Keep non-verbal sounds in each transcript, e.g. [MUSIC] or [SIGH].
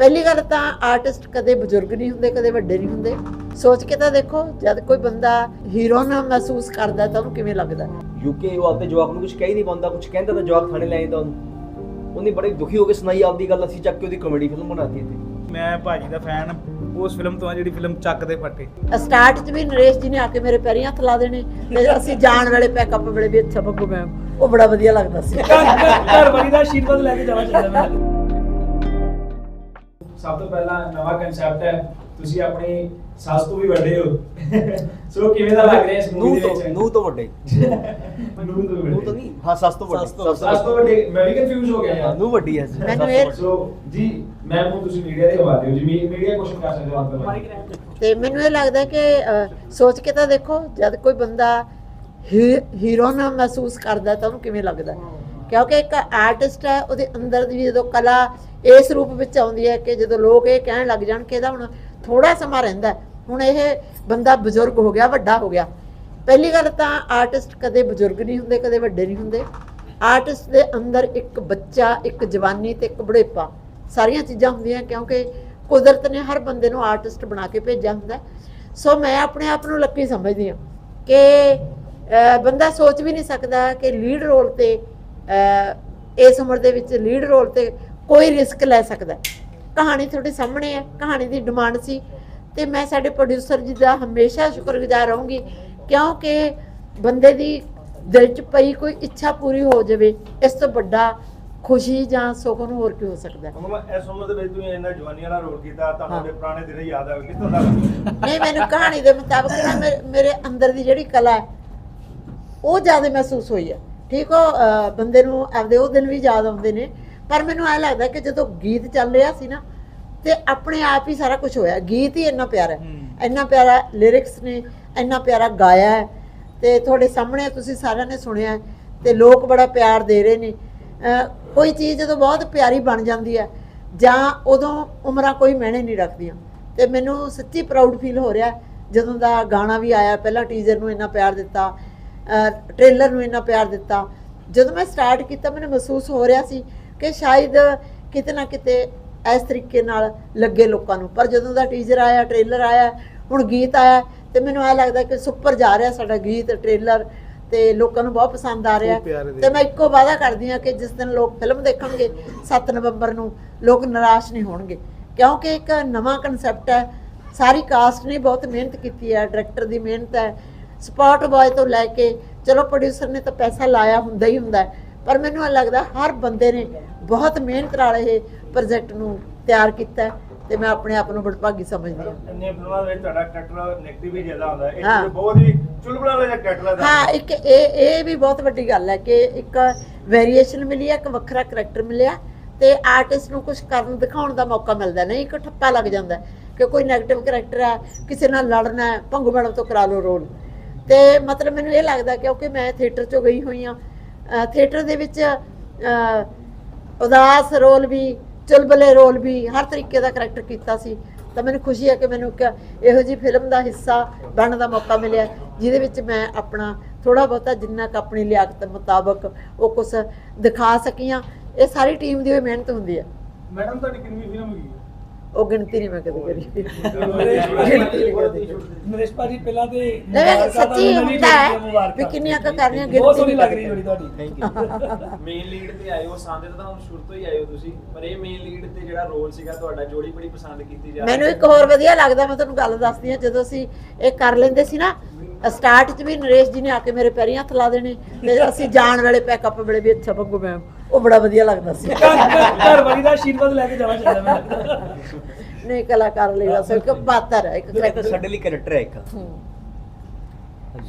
ਪਹਿਲੀ ਗੱਲ ਤਾਂ ਆਰਟਿਸਟ ਕਦੇ ਬਜ਼ੁਰਗ ਨਹੀਂ ਹੁੰਦੇ ਕਦੇ ਵੱਡੇ ਨਹੀਂ ਹੁੰਦੇ। ਸੋਚ ਕੇ ਤਾਂ ਦੇਖੋ ਜਦ ਕੋਈ ਬੰਦਾ ਹੀਰੋ ਨਾ ਮਹਿਸੂਸ ਕਰਦਾ ਤਾਂ ਉਹਨੂੰ ਕਿਵੇਂ ਲੱਗਦਾ? ਯੂਕੇ ਉਹ ਆਪਦੇ ਜਵਾਕ ਨੂੰ ਕੁਝ ਕਹਿ ਨਹੀਂ ਪਾਉਂਦਾ ਕੁਝ ਕਹਿੰਦਾ ਤਾਂ ਜਵਾਕ ਥਾਣੇ ਲੈ ਜਾਂਦਾ ਉਹਨੂੰ। ਉਹਨੇ ਬੜੇ ਦੁਖੀ ਹੋ ਕੇ ਸੁਣਾਈ ਆਪਦੀ ਗੱਲ ਅਸੀਂ ਚੱਕ ਕੇ ਉਹਦੀ ਕਾਮੇਡੀ ਫਿਲਮ ਬਣਾਤੀ ਤੇ ਮੈਂ ਭਾਜੀ ਦਾ ਫੈਨ ਉਸ ਫਿਲਮ ਤੋਂ ਆ ਜਿਹੜੀ ਫਿਲਮ ਚੱਕ ਦੇ ਫੱਟੇ। ਸਟਾਰਟ 'ਚ ਵੀ ਨਰੇਸ਼ ਜੀ ਨੇ ਆ ਕੇ ਮੇਰੇ ਪੈਰੀਂ ਹੱਥ ਲਾ ਦੇਣੇ ਤੇ ਅਸੀਂ ਜਾਣ ਵੇਲੇ ਪੈਕਅਪ ਵੇਲੇ ਵੀ ਅੱਛਾ ਬੱਬੂ ਮੈਮ ਉਹ ਬੜਾ ਵਧੀਆ ਲੱਗਦਾ ਸੀ। ਘਰ ਵਾਲੀ ਦਾ ਆਸ਼ੀਰਵਾਦ ਲੈ ਕੇ ਜਾਣਾ ਚਾਹੀਦਾ ਮੈਂ ਸਭ ਤੋਂ ਪਹਿਲਾਂ ਨਵਾਂ ਕਨਸੈਪਟ ਹੈ ਤੁਸੀਂ ਆਪਣੀ ਸੱਸ ਤੋਂ ਵੀ ਵੱਡੇ ਹੋ। [LAUGHS] ਸੋ ਕਿਵੇਂ ਦਾ ਲੱਗ ਰਿਹਾ ਇਸ ਨੂੰ ਮੂਵੀ ਦੇ ਵਿੱਚ? ਨੂੰ ਤੋਂ ਵੱਡੇ। [LAUGHS] ਨੂੰ ਤੋਂ ਵੀ ਨੂੰ ਤਾਂ ਵੱਡੇ। ਨਹੀਂ ਹਾਂ ਸੱਸ ਤੋਂ ਵੱਡੇ। ਸੱਸ ਤੋਂ- ਵੱਡੇ। ਮੈਂ ਵੀ ਕਨਫਿਊਜ਼ ਹੋ ਗਿਆ ਯਾਰ। ਨੂੰ ਵੱਡੀ ਹੈ ਮੈਨੂੰ ਇਹ- ਸੋ ਜੀ ਮੈਂ ਨੂੰ ਤੁਸੀਂ ਮੀਡੀਆ ਦੇ ਹਵਾਲੇ ਹੋ ਜੀ। ਮੀਡੀਆ ਕੁਐਸਚਨ ਕਰ ਸਕਦੇ ਹੋ ਆਪ ਤੋਂ ਤੇ ਮੈਨੂੰ ਇਹ ਲੱਗਦਾ ਕਿ ਸੋਚ ਕੇ ਤਾਂ ਦੇਖੋ ਜਦ ਕੋਈ ਬੰਦਾ ਹੀਰੋ ਨਾ ਮਹਿਸੂਸ ਕਰਦਾ ਤਾਂ ਉਹਨੂੰ ਕਿਵੇਂ ਲੱਗਦਾ? ਕਿਉਂਕਿ ਇੱਕ ਆਰਟਿਸਟ ਹੈ ਉਹਦੇ ਅੰਦਰ ਦੀ ਜਦੋਂ ਕਲਾ ਇਸ ਰੂਪ ਵਿੱਚ ਆਉਂਦੀ ਹੈ ਕਿ ਜਦੋਂ ਲੋਕ ਇਹ ਕਹਿਣ ਲੱਗ ਜਾਣ ਕਿ ਇਹਦਾ ਹੁਣ ਥੋੜਾ ਸਮਾਂ ਰਹਿੰਦਾ ਹੁਣ ਇਹ ਬੰਦਾ ਬਜ਼ੁਰਗ ਹੋ ਗਿਆ ਵੱਡਾ ਹੋ ਗਿਆ। ਪਹਿਲੀ ਗੱਲ ਤਾਂ ਆਰਟਿਸਟ ਕਦੇ ਬਜ਼ੁਰਗ ਨਹੀਂ ਹੁੰਦੇ ਕਦੇ ਵੱਡੇ ਨਹੀਂ ਹੁੰਦੇ। ਆਰਟਿਸਟ ਦੇ ਅੰਦਰ ਇੱਕ ਬੱਚਾ ਇੱਕ ਜਵਾਨੀ ਤੇ ਇੱਕ ਬੁਢੇਪਾ ਸਾਰੀਆਂ ਚੀਜ਼ਾਂ ਹੁੰਦੀਆਂ ਕਿਉਂਕਿ ਕੁਦਰਤ ਨੇ ਹਰ ਬੰਦੇ ਨੂੰ ਆਰਟਿਸਟ ਬਣਾ ਕੇ ਭੇਜਿਆ ਹੁੰਦਾ ਸੋ ਮੈਂ ਆਪਣੇ ਆਪ ਨੂੰ ਲੱਕੀ ਸਮਝਦੀ ਹਾਂ ਕਿ ਬੰਦਾ ਸੋਚ ਵੀ ਨਹੀਂ ਸਕਦਾ ਕਿ ਲੀਡ ਰੋਲ ਤੇ ਅਹ, ਇਸ ਉਮਰ ਦੇ ਵਿੱਚ ਲੀਡ ਰੋਲ ਤੇ ਕੋਈ ਰਿਸਕ ਲੈ ਸਕਦਾ। ਕਹਾਣੀ ਤੁਹਾਡੇ ਸਾਹਮਣੇ ਹੈ ਕਹਾਣੀ ਦੀ ਡਿਮਾਂਡ ਸੀ ਤੇ ਮੈਂ ਸਾਡੇ ਪ੍ਰੋਡਿਊਸਰ ਜੀ ਦਾ ਹਮੇਸ਼ਾ ਸ਼ੁਕਰਗੁਜ਼ਾਰ ਰਹੂੰਗੀ ਕਿਉਂਕਿ ਬੰਦੇ ਦੀ ਦਿਲ 'ਚ ਪਈ ਕੋਈ ਇੱਛਾ ਪੂਰੀ ਹੋ ਜਾਵੇ ਇਸ ਤੋਂ ਵੱਡਾ ਖੁਸ਼ੀ ਜਾਂ ਸੁੱਖ ਨੂੰ ਹੋਰ ਕੀ ਹੋ ਸਕਦਾ? ਮਮਾ ਇਸ ਉਮਰ ਦੇ ਵਿੱਚ ਤੁਸੀਂ ਇੰਨਾ ਜਵਾਨੀ ਵਾਲਾ ਰੋਲ ਕੀਤਾ ਤੁਹਾਨੂੰ। ਉਹਦੇ ਪੁਰਾਣੇ ਦਿਨ ਯਾਦ ਆਵੇ ਕਿੱਥੋਂ ਦਾ ਨਹੀਂ ਮੈਨੂੰ ਕਹਾਣੀ ਦੇ ਮੁਤਾਬਕ ਮੇਰੇ- ਅੰਦਰ ਦੀ ਜਿਹੜੀ ਕਲਾ ਹੈ ਉਹ ਜ਼ਿਆਦਾ ਮਹਿਸੂਸ ਹੋਈ ਹੈ ਠੀਕ ਹੋ ਬੰਦੇ ਨੂੰ ਆਪਦੇ ਉਹ ਦਿਨ ਵੀ ਯਾਦ ਆਉਂਦੇ ਨੇ ਪਰ ਮੈਨੂੰ ਐ ਲੱਗਦਾ ਕਿ ਜਦੋਂ ਗੀਤ ਚੱਲ ਰਿਹਾ ਸੀ ਨਾ ਤੇ ਆਪਣੇ ਆਪ ਹੀ ਸਾਰਾ ਕੁਝ ਹੋਇਆ। ਗੀਤ ਹੀ ਇੰਨਾ ਪਿਆਰਾ ਹੈ। ਇੰਨਾ ਪਿਆਰਾ ਲਿਰਿਕਸ ਨੇ ਇੰਨਾ ਪਿਆਰਾ ਗਾਇਆ ਹੈ। ਤੇ ਤੁਹਾਡੇ ਸਾਹਮਣੇ ਤੁਸੀਂ ਸਾਰਿਆਂ ਨੇ ਸੁਣਿਆ ਤੇ ਲੋਕ ਬੜਾ ਪਿਆਰ ਦੇ ਰਹੇ ਨੇ। ਕੋਈ ਚੀਜ਼ ਜਦੋਂ ਬਹੁਤ ਪਿਆਰੀ ਬਣ ਜਾਂਦੀ ਹੈ ਜਾਂ ਉਦੋਂ ਉਮਰਾਂ ਕੋਈ ਮਾਇਨੇ ਨਹੀਂ ਰੱਖਦੀਆਂ। ਤੇ ਮੈਨੂੰ ਸੱਚੀ ਪ੍ਰਾਊਡ ਫੀਲ ਹੋ ਰਿਹਾ ਜਦੋਂ ਦਾ ਗਾਣਾ ਵੀ ਆਇਆ ਪਹਿਲਾਂ ਟੀਜ਼ਰ ਨੂੰ ਇੰਨਾ ਪਿਆਰ ਦਿੱਤਾ ਟ੍ਰੇਲਰ ਨੂੰ ਇੰਨਾ ਪਿਆਰ ਦਿੱਤਾ। ਜਦੋਂ ਮੈਂ ਸਟਾਰਟ ਕੀਤਾ ਮੈਨੂੰ ਮਹਿਸੂਸ ਹੋ ਰਿਹਾ ਸੀ ਕਿ ਸ਼ਾਇਦ ਕਿਤੇ ਨਾ ਕਿਤੇ ਇਸ ਤਰੀਕੇ ਨਾਲ ਲੱਗੇ ਲੋਕਾਂ ਨੂੰ। ਪਰ ਜਦੋਂ ਦਾ ਟੀਜ਼ਰ ਆਇਆ ਟ੍ਰੇਲਰ ਆਇਆ ਹੁਣ ਗੀਤ ਆਇਆ ਤੇ ਮੈਨੂੰ ਐ ਲੱਗਦਾ ਕਿ ਸੁਪਰ ਜਾ ਰਿਹਾ ਸਾਡਾ ਗੀਤ ਟ੍ਰੇਲਰ ਤੇ ਲੋਕਾਂ ਨੂੰ ਬਹੁਤ ਪਸੰਦ ਆ ਰਿਹਾ। ਤੇ ਮੈਂ ਇੱਕੋ ਵਾਅਦਾ ਕਰਦੀ ਹਾਂ ਕਿ ਜਿਸ ਦਿਨ ਲੋਕ ਫਿਲਮ ਦੇਖਣਗੇ 7 ਨਵੰਬਰ ਨੂੰ ਲੋਕ ਨਿਰਾਸ਼ ਨਹੀਂ ਹੋਣਗੇ। ਕਿਉਂਕਿ ਇੱਕ ਨਵਾਂ ਕਨਸੈਪਟ ਹੈ। ਸਾਰੀ ਕਾਸਟ ਨੇ ਬਹੁਤ ਮਿਹਨਤ ਕੀਤੀ ਹੈ ਡਾਇਰੈਕਟਰ ਦੀ ਮਿਹਨਤ ਹੈ। ਸਪੌਟ ਬॉय ਤੋਂ ਲੈ ਕੇ ਚਲੋ ਪ੍ਰੋਡਿਊਸਰ ਨੇ ਤਾਂ ਪੈਸਾ ਲਾਇਆ ਹੁੰਦਾ ਹੀ ਹੁੰਦਾ ਹੈ, ਪਰ ਮੈਨੂੰ ਇਹ ਲੱਗਦਾ ਹਰ ਬੰਦੇ ਨੇ ਬਹੁਤ ਮਿਹਨਤ ਨਾਲ ਇਹ ਪ੍ਰੋਜੈਕਟ ਨੂੰ ਤਿਆਰ ਕੀਤਾ ਤੇ ਮੈਂ ਆਪਣੇ ਆਪ ਨੂੰ ਬੜਭਾਗੀ ਸਮਝਦੀ ਹਾਂ। ਇੰਨੇ ਫਿਲਮਾਂ ਵਿੱਚ ਤੁਹਾਡਾ ਕੈਰੈਕਟਰ ਨੈਗੇਟਿਵ ਹੀ ਜ਼ਿਆਦਾ ਹੁੰਦਾ ਹੈ। 'ਚ ਬਹੁਤ ਹੀ ਚੁਲਬੜਾ ਵਾਲਾ ਕੈਰੈਕਟਰ ਦਾ। ਹਾਂ ਇੱਕ ਇਹ ਇਹ ਵੀ ਬਹੁਤ ਵੱਡੀ ਗੱਲ ਹੈ ਕਿ ਇੱਕ ਵੇਰੀਏਸ਼ਨ ਮਿਲੀ ਹੈ ਇੱਕ ਵੱਖਰਾ ਕਰੈਕਟਰ ਮਿਲਿਆ ਤੇ ਆਰਟਿਸਟ ਨੂੰ ਕੁਝ ਕਰਨ ਦਿਖਾਉਣ ਦਾ ਮੌਕਾ ਮਿਲਦਾ ਨਹੀਂ ਇੱਕ ਠੱਪਾ ਲੱਗ ਜਾਂਦਾ ਕਿ ਕੋਈ 네ਗੇਟਿਵ ਕਰੈਕਟਰ ਹੈ ਕਿਸੇ ਨਾਲ ਲੜਨਾ ਹੈ ਭੰਗੂ ਮੈਡਮ ਤੋਂ ਕਰਾ ਲਓ ਰੋਲ ਤੇ ਮਤਲਬ ਮੈਨੂੰ ਇਹ ਲੱਗਦਾ ਕਿਉਂਕਿ ਮੈਂ ਥੀਏਟਰ 'ਚੋਂ ਗਈ ਹੋਈ ਹਾਂ ਥੀਏਟਰ ਦੇ ਵਿੱਚ ਉਦਾਸ ਰੋਲ ਵੀ, ਚੁਲਬਲੇ ਰੋਲ ਵੀ ਹਰ ਤਰੀਕੇ ਦਾ ਕਰੈਕਟਰ ਕੀਤਾ ਸੀ। ਤਾਂ ਮੈਨੂੰ ਖੁਸ਼ੀ ਹੈ ਕਿ ਮੈਨੂੰ ਇਹੋ ਜੀ ਫਿਲਮ ਦਾ ਹਿੱਸਾ ਬਣਨ ਦਾ ਮੌਕਾ ਮਿਲਿਆ ਜਿਹਦੇ ਵਿੱਚ ਮੈਂ ਆਪਣਾ ਥੋੜਾ ਬਹੁਤਾ ਜਿੰਨਾ ਕੁ ਆਪਣੀ ਲਿਆਕਤ ਮੁਤਾਬਕ ਉਹ ਕੁਝ ਦਿਖਾ ਸਕੀਆਂ ਇਹ ਸਾਰੀ ਟੀਮ ਦੀ ਹੋਈ ਮਿਹਨਤ ਹੁੰਦੀ ਹੈ। ਮੈਡਮ, ਤੁਹਾਡੀ ਕਿੰਨੀ ਫਿਲਮ ਹੋਈ ਉਹ ਗਿਣਤੀ ਨਹੀਂ ਮੈਂ ਕਦੇ ਕਰੀ। ਨਰੇਸ਼ ਭਾਜੀ ਪਹਿਲਾਂ ਤੇ ਨਹੀਂ ਸੱਚੀ ਹੁੰਦਾ ਹੈ ਵੀ ਕਿੰਨੀਆਂ ਕੁ ਕਰਨੀਆਂ ਬਹੁਤ ਗਿਣਤੀ ਸੋਹਣੀ ਨਹੀਂ ਲੱਗ ਰਹੀ। ਜੋੜੀ ਤੁਹਾਡੀ। ਮੇਨ ਲੀਡ ਤੇ ਆਏ ਹੋ ਸੰਦੇ ਤਾਂ ਹੁਣ ਸ਼ੁਰੂ ਤੋਂ ਹੀ ਆਏ ਹੋ ਤੁਸੀਂ ਪਰ ਇਹ ਮੇਨ ਲੀਡ ਤੇ ਜਿਹੜਾ ਰੋਲ ਸੀਗਾ ਤੁਹਾਡਾ ਜੋੜੀ ਬੜੀ ਪਸੰਦ ਕੀਤੀ ਜਾ ਮੈਨੂੰ ਇੱਕ ਹੋਰ ਵਧੀਆ ਲੱਗਦਾ ਮੈਂ ਤੁਹਾਨੂੰ ਗੱਲ ਦੱਸਦੀ ਹਾਂ ਜਦੋਂ ਅਸੀਂ ਇਹ ਕਰ ਲੈਂਦੇ ਸੀ ਨਾ ਸਟਾਰਟ 'ਚ ਵੀ ਨਰੇਸ਼ ਜੀ ਨੇ ਆ ਕੇ ਮੇਰੇ ਪੈਰੀਂ ਹੱਥ ਲਾ ਦੇਣੇ ਤੇ ਅਸੀਂ ਜਾਣ ਵੇਲੇ ਪੈਕਅਪ ਵੇਲੇ ਵੀ ਅੱਛਾ ਬੱਗੂ ਮੈਮ ਉਹ ਬੜਾ ਵਧੀਆ ਲੱਗਦਾ ਸੀ। ਘਰ ਵਾਲੀ ਦਾ ਆਸ਼ੀਰਵਾਦ ਲੈ ਕੇ ਜਾਣਾ ਚਾਹੀਦਾ ਮੈਂ ਨਹੀਂ ਕਲਾਕਾਰ ਲਈ ਬਸ ਇੱਕ ਪਾਤਰ ਹੈ ਇੱਕ ਇਹ ਤਾਂ character। ਸਾਡੇ ਲਈ ਕੈਰੈਕਟਰ ਹੈ ਇੱਕ। ਹੂੰ।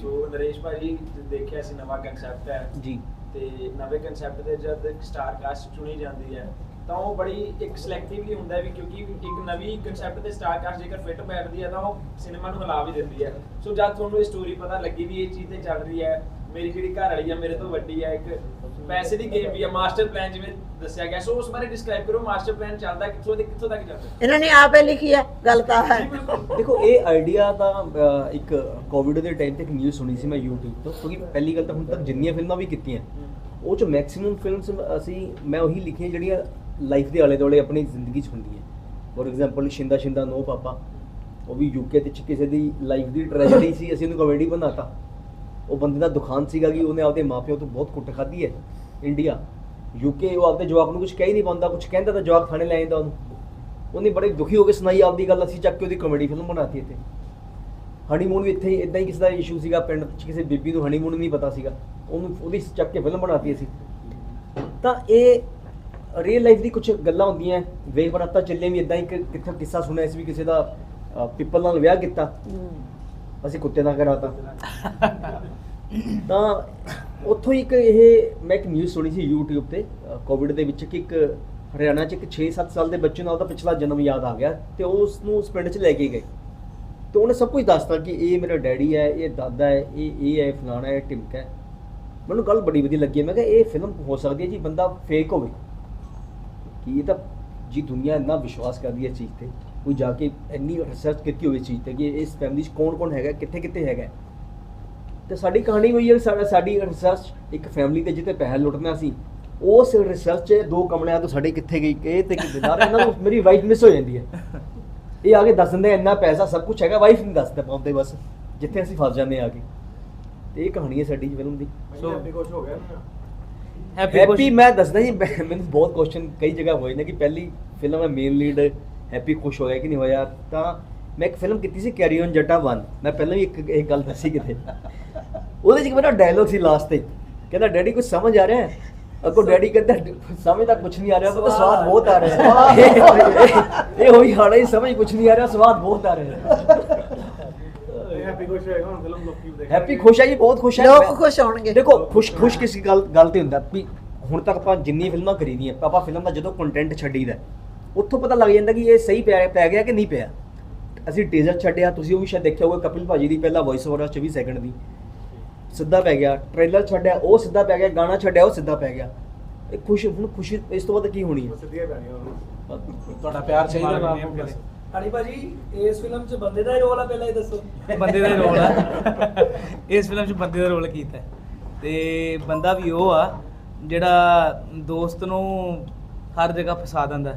ਸੋ ਨਰੇਸ਼ ਭਾਜੀ ਦੇਖਿਆ ਸੀ ਨਵਾਂ ਕਨਸੈਪਟ ਹੈ। ਜੀ। ਤੇ ਨਵੇਂ ਕਨਸੈਪਟ ਦੇ ਜਦ ਇੱਕ ਸਟਾਰ ਕਾਸਟ ਚੁਣੀ ਜਾਂਦੀ ਹੈ ਤਾਂ ਉਹ ਬੜੀ ਇੱਕ ਸਿਲੈਕਟਿਵਲੀ ਹੁੰਦਾ ਹੈ ਵੀ ਕਿਉਂਕਿ ਇੱਕ ਨਵੀਂ ਕਨਸੈਪਟ ਤੇ ਸਟਾਰ ਕਾਸਟ ਜੇਕਰ ਫਿੱਟ ਬੈਠਦੀ ਹੈ ਤਾਂ ਉਹ ਸਿਨੇਮਾ ਨੂੰ ਹਿਲਾ ਵੀ ਦਿੰਦੀ ਹੈ। ਸੋ ਜਦ ਤੁਹਾਨੂੰ ਇਹ ਸਟੋਰੀ ਪਤਾ ਲੱਗੀ ਵੀ ਇਹ ਚੀਜ਼ ਤੇ ਚੱਲ ਰਹੀ ਹੈ ਮੇਰੀ ਜਿਹੜੀ ਘਰ ਵਾਲੀ ਹੈ ਮੇਰੇ ਤੋਂ ਵੱਡੀ ਹੈ ਇੱਕ ਪੈਸੇ ਦੀ ਗੇਮ ਵੀ ਹੈ ਮਾਸਟਰ ਪਲਾਨ ਜਿਵੇਂ ਦੱਸਿਆ ਗਿਆ। ਸੋ ਉਸ ਬਾਰੇ ਡਿਸਕ੍ਰਾਈਬ ਕਰੋ ਮਾਸਟਰ ਪਲਾਨ ਚੱਲਦਾ ਕਿੱਥੋਂ ਦੇ ਕਿੱਥੋਂ ਤੱਕ ਚੱਲਦਾ? ਇਹਨਾਂ ਨੇ ਆਪੇ ਲਿਖੀ ਹੈ ਗੱਲ ਤਾਂ ਹੈ। ਦੇਖੋ ਇਹ ਆਈਡੀਆ ਤਾਂ ਇੱਕ ਕੋਵਿਡ ਦੇ ਟਾਈਮ ਤੇ ਇੱਕ ਨਿਊਜ਼ ਸੁਣੀ ਸੀ ਮੈਂ YouTube ਤੋਂ ਕਿਉਂਕਿ ਪਹਿਲੀ ਗੱਲ ਤਾਂ ਹੁਣ ਤੱਕ ਜਿੰਨੀਆਂ ਫਿਲਮਾਂ ਵੀ ਕੀਤੀਆਂ ਉਹ ਚ ਮੈਕਸਿਮਮ ਫਿਲਮਸ ਅਸੀਂ ਮੈਂ ਉਹੀ ਲਿਖੀਆਂ ਜਿਹੜੀਆਂ ਲਾਈਫ ਦੇ ਆਲੇ ਦੁਆਲੇ ਆਪਣੀ ਜ਼ਿੰਦਗੀ 'ਚ ਹੁੰਦੀਆਂ। ਫੋਰ ਐਗਜ਼ਾਮਪਲ ਸ਼ਿੰਦਾ ਸ਼ਿੰਦਾ ਨੋ ਪਾਪਾ ਉਹ ਵੀ ਯੂਕੇ ਦੇ ਵਿੱਚ ਕਿਸੇ ਦੀ ਲਾਈਫ ਦੀ ਟ੍ਰੈਜੇਡੀ ਸੀ ਅਸੀਂ ਉਹਨੂੰ ਕਾਮੇਡੀ ਬਣਾਤਾ। ਉਹ ਬੰਦੇ ਦਾ ਦੁਖਾਂਤ ਸੀਗਾ ਕਿ ਉਹਨੇ ਆਪਦੇ ਮਾਪਿਆਂ ਤੋਂ ਬਹੁਤ ਕੁੱਟ ਖਾਧੀ ਹੈ ਇੰਡੀਆ। ਯੂਕੇ ਉਹ ਆਪਦੇ ਜਵਾਕ ਨੂੰ ਕੁਝ ਕਹਿ ਹੀ ਨਹੀਂ ਪਾਉਂਦਾ ਕੁਝ ਕਹਿੰਦਾ ਤਾਂ ਜਵਾਕ ਥਾਣੇ ਲੈ ਜਾਂਦਾ ਉਹਨੂੰ। ਉਹਨੇ ਬੜੇ ਦੁਖੀ ਹੋ ਕੇ ਸੁਣਾਈ ਆਪਦੀ ਗੱਲ ਅਸੀਂ ਚੱਕ ਕੇ ਉਹਦੀ ਕਾਮੇਡੀ ਫਿਲਮ ਬਣਾਤੀ ਇੱਥੇ। ਹਨੀਮੂਨ ਵੀ ਇੱਥੇ ਹੀ ਇਦਾਂ ਹੀ ਕਿਸੇ ਦਾ ਇਸ਼ੂ ਸੀਗਾ ਪਿੰਡ 'ਚ ਕਿਸੇ ਬੀਬੀ ਨੂੰ ਹਨੀਮੂਨ ਨਹੀਂ ਪਤਾ ਸੀਗਾ। ਉਹਨੂੰ ਉਹਦੀ ਚੱਕ ਕੇ ਫਿਲਮ ਬਣਾਤੀ ਅਸੀਂ। ਤਾਂ ਇਹ ਰੀਅਲ ਲਾਈਫ ਦੀ ਕੁਝ ਗੱਲਾਂ ਹੁੰਦੀਆਂ ਵੇਖ ਬਣਾਤਾ ਚੱਲੇ ਵੀ ਇਦਾਂ ਹੀ ਕਿੱਥੇ ਕਿੱਸਾ ਸੁਣਿਆ ਸੀ ਵੀ ਕਿਸੇ ਦਾ ਪੀਪਲ ਨਾਲ ਵਿਆਹ ਕੀਤਾ। ਅਸੀਂ ਕੁੱਤੇ ਨਾਲ ਕਰਾਤਾ [LAUGHS] ਤਾਂ ਉੱਥੋਂ ਇੱਕ ਇਹ ਮੈਂ ਇੱਕ ਨਿਊਜ਼ ਸੁਣੀ ਸੀ YouTube ਤੇ ਕੋਵਿਡ ਦੇ ਵਿੱਚ ਕਿ ਇੱਕ ਹਰਿਆਣਾ 'ਚ ਇੱਕ 6-7 ਸਾਲ ਦੇ ਬੱਚੇ ਨਾਲ ਉਹਦਾ ਪਿਛਲਾ ਜਨਮ ਯਾਦ ਆ ਗਿਆ ਤੇ ਉਹ ਉਸ ਨੂੰ ਉਸ ਪਿੰਡ 'ਚ ਲੈ ਕੇ ਗਏ। ਤੇ ਉਹਨੇ ਸਭ ਕੁਝ ਦੱਸਤਾ ਕਿ ਇਹ ਮੇਰਾ ਡੈਡੀ ਹੈ, ਇਹ ਦਾਦਾ ਹੈ, ਇਹ ਇਹ ਹੈ, ਫਲਾਣਾ ਹੈ ਟਿਮਕਾ ਹੈ। ਮੈਨੂੰ ਗੱਲ ਬੜੀ ਵਧੀਆ ਲੱਗੀ, ਮੈਂ ਕਿਹਾ ਇਹ ਫਿਲਮ ਹੋ ਸਕਦੀ ਹੈ ਜੀ, ਬੰਦਾ ਫੇਕ ਹੋਵੇ। ਕਿ ਇਹ ਤਾਂ ਜੀ ਦੁਨੀਆ ਇੰਨਾ ਵਿਸ਼ਵਾਸ ਕਰਦੀ ਹੈ ਇਸ ਚੀਜ਼ ਤੇ, ਕੋਈ ਜਾ ਕੇ ਇੰਨੀ ਰਿਸਰਚ ਕੀਤੀ ਹੋਵੇ ਇਸ ਚੀਜ਼ ਤੇ ਕਿ ਇਸ ਫੈਮਿਲੀ 'ਚ ਕੌਣ ਕੌਣ ਹੈਗਾ ਕਿੱਥੇ ਕਿੱਥੇ ਹੈਗਾ ਤੇ ਸਾਡੀ ਕਹਾਣੀ ਹੋਈ ਹੈ ਸਾਡਾ ਸਾਡੀ ਰਿਸਰਚ ਇੱਕ ਫੈਮਿਲੀ ਤੇ ਜਿੱਤੇ ਪੈਸਾ ਲੁੱਟਣਾ ਸੀ ਉਸ ਰਿਸਰਚ ਦੋ ਕਮਲਿਆਂ ਤੋਂ ਸਾਡੇ ਕਿੱਥੇ ਗਈ ਇਹ ਤੇ ਕਿੱਥੇ ਦਾ ਇਹਨਾਂ ਨੂੰ ਮੇਰੀ ਵਾਈਫ ਮਿਸ ਹੋ ਜਾਂਦੀ ਹੈ। ਇਹ ਆ ਕੇ ਦੱਸ ਦਿੰਦੇ ਇੰਨਾ ਪੈਸਾ ਸਭ ਕੁਝ ਹੈਗਾ ਵਾਈਫ ਨਹੀਂ ਦੱਸਦੇ ਪਾਉਂਦੇ ਬਸ ਜਿੱਥੇ ਅਸੀਂ ਫਸ ਜਾਂਦੇ ਆ ਆ ਕੇ। ਤੇ ਇਹ ਕਹਾਣੀ ਹੈ ਸਾਡੀ ਫਿਲਮ ਦੀ। ਸੋ ਕੁਝ ਹੋ ਗਿਆ ਨਾ। ਹੈਪੀ ਹੈਪੀ ਮੈਂ ਦੱਸਦਾ ਜੀ ਮੈਨੂੰ ਬਹੁਤ ਕੁਐਸਚਨ ਕਈ ਜਗ੍ਹਾ ਹੋਏ ਨੇ ਕਿ ਪਹਿਲੀ ਫਿਲਮ ਹੈ ਮੇਨ ਲੀਡ ਹੈਪੀ ਖੁਸ਼ ਹੋਇਆ ਕਿ ਨਹੀਂ ਹੋਇਆ? ਤਾਂ ਮੈਂ ਇੱਕ ਫਿਲਮ ਕੀਤੀ ਸੀ ਕੈਰੀ ਔਨ ਜੱਟਾ 1 ਮੈਂ ਪਹਿਲਾਂ ਵੀ ਇੱਕ ਇੱਕ ਗੱਲ ਦੱਸੀ ਕਿਤੇ। ਉਹਦੇ 'ਚ ਇੱਕ ਮੇਰਾ ਡਾਇਲੋਗ ਸੀ ਲਾਸਟ ਤੇ। ਕਹਿੰਦਾ ਡੈਡੀ ਕੁਝ ਸਮਝ ਆ ਰਿਹਾ ਹੈ? ਅੱਗੋਂ ਡੈਡੀ ਕਹਿੰਦਾ ਸਮਝ ਤਾਂ ਕੁਝ ਨਹੀਂ ਆ ਰਿਹਾ ਪਰ ਸਵਾਦ ਬਹੁਤ ਆ ਰਿਹਾ ਹੈ। ਇਹ- ਹੋਈ ਹਾੜਾ ਹੀ ਸਮਝ ਕੁਝ ਨਹੀਂ ਆ ਰਿਹਾ ਸਵਾਦ ਬਹੁਤ ਆ ਰਿਹਾ ਹੈ। ਹੈਪੀ ਕੁਝ ਹੋਏਗਾ ਹੁਣ ਫਿਲਮ ਲੋਕੀ ਦੇਖ ਹੈਪੀ ਖੁਸ਼ ਹੈ ਜੀ ਬਹੁਤ ਖੁਸ਼ ਹੈ ਲੋਕ ਖੁਸ਼ ਹੋਣਗੇ। ਦੇਖੋ ਖੁਸ਼ ਖੁਸ਼ ਕਿਸ ਗੱਲ ਗੱਲ ਤੇ ਹੁੰਦਾ ਵੀ ਹੁਣ ਤੱਕ ਆਪਾਂ ਜਿੰਨੀ ਫਿਲਮਾਂ ਕਰੀਦੀਆਂ ਆਪਾਂ ਫਿਲਮ ਦਾ ਜਦੋਂ ਕੰਟੈਂਟ ਛੱਡੀਦਾ ਉੱਥੋਂ ਪਤਾ ਲੱਗ ਜਾਂਦਾ ਕਿ ਇਹ ਸਹੀ ਪੈ ਪੈ ਗਿਆ ਕਿ ਨਹੀਂ ਪਿਆ। ਅਸੀਂ ਟੀਜ਼ਰ ਛੱਡਿਆ ਤੁਸੀਂ ਉਹ ਵੀ ਸ਼ਾਇਦ ਦੇਖਿਆ ਹੋਊਗਾ ਕਪਿਲ ਭਾਜੀ ਦੀ ਪਹਿਲਾ ਵੌਇਸ ਓਵਰ 24 ਸੈਕਿੰਡ ਦੀ। ਸਿੱਧਾ ਪੈ ਗਿਆ ਟ੍ਰੇਲਰ ਛੱਡਿਆ ਉਹ ਸਿੱਧਾ ਪੈ ਗਿਆ ਗਾਣਾ ਛੱਡਿਆ ਉਹ ਸਿੱਧਾ ਪੈ ਗਿਆ। ਇਹ ਖੁਸ਼ ਹੁਣ ਖੁਸ਼ੀ ਇਸ ਤੋਂ ਵੱਧ ਕੀ ਹੋਣੀ ਹੈ? ਸਿੱਧੀਆਂ ਪੈਣੀਆਂ ਉਹਨੂੰ ਤੁਹਾਡਾ ਪਿਆਰ ਚਾਹੀਦਾ ਨੇ ਹਣੀ ਭਾਜੀ ਇਸ ਫਿਲਮ 'ਚ ਬੰਦੇ ਦਾ ਹੀ ਰੋਲ ਆ ਪਹਿਲਾਂ ਇਹ ਦੱਸੋ। ਬੰਦੇ ਦਾ ਹੀ ਰੋਲ ਆ। ਇਸ ਫਿਲਮ 'ਚ ਬੰਦੇ ਦਾ ਰੋਲ ਕੀਤਾ ਹੈ। ਤੇ ਬੰਦਾ ਵੀ ਉਹ ਆ ਜਿਹੜਾ ਦੋਸਤ ਨੂੰ ਹਰ ਜਗ੍ਹਾ ਫਸਾ ਦਿੰਦਾ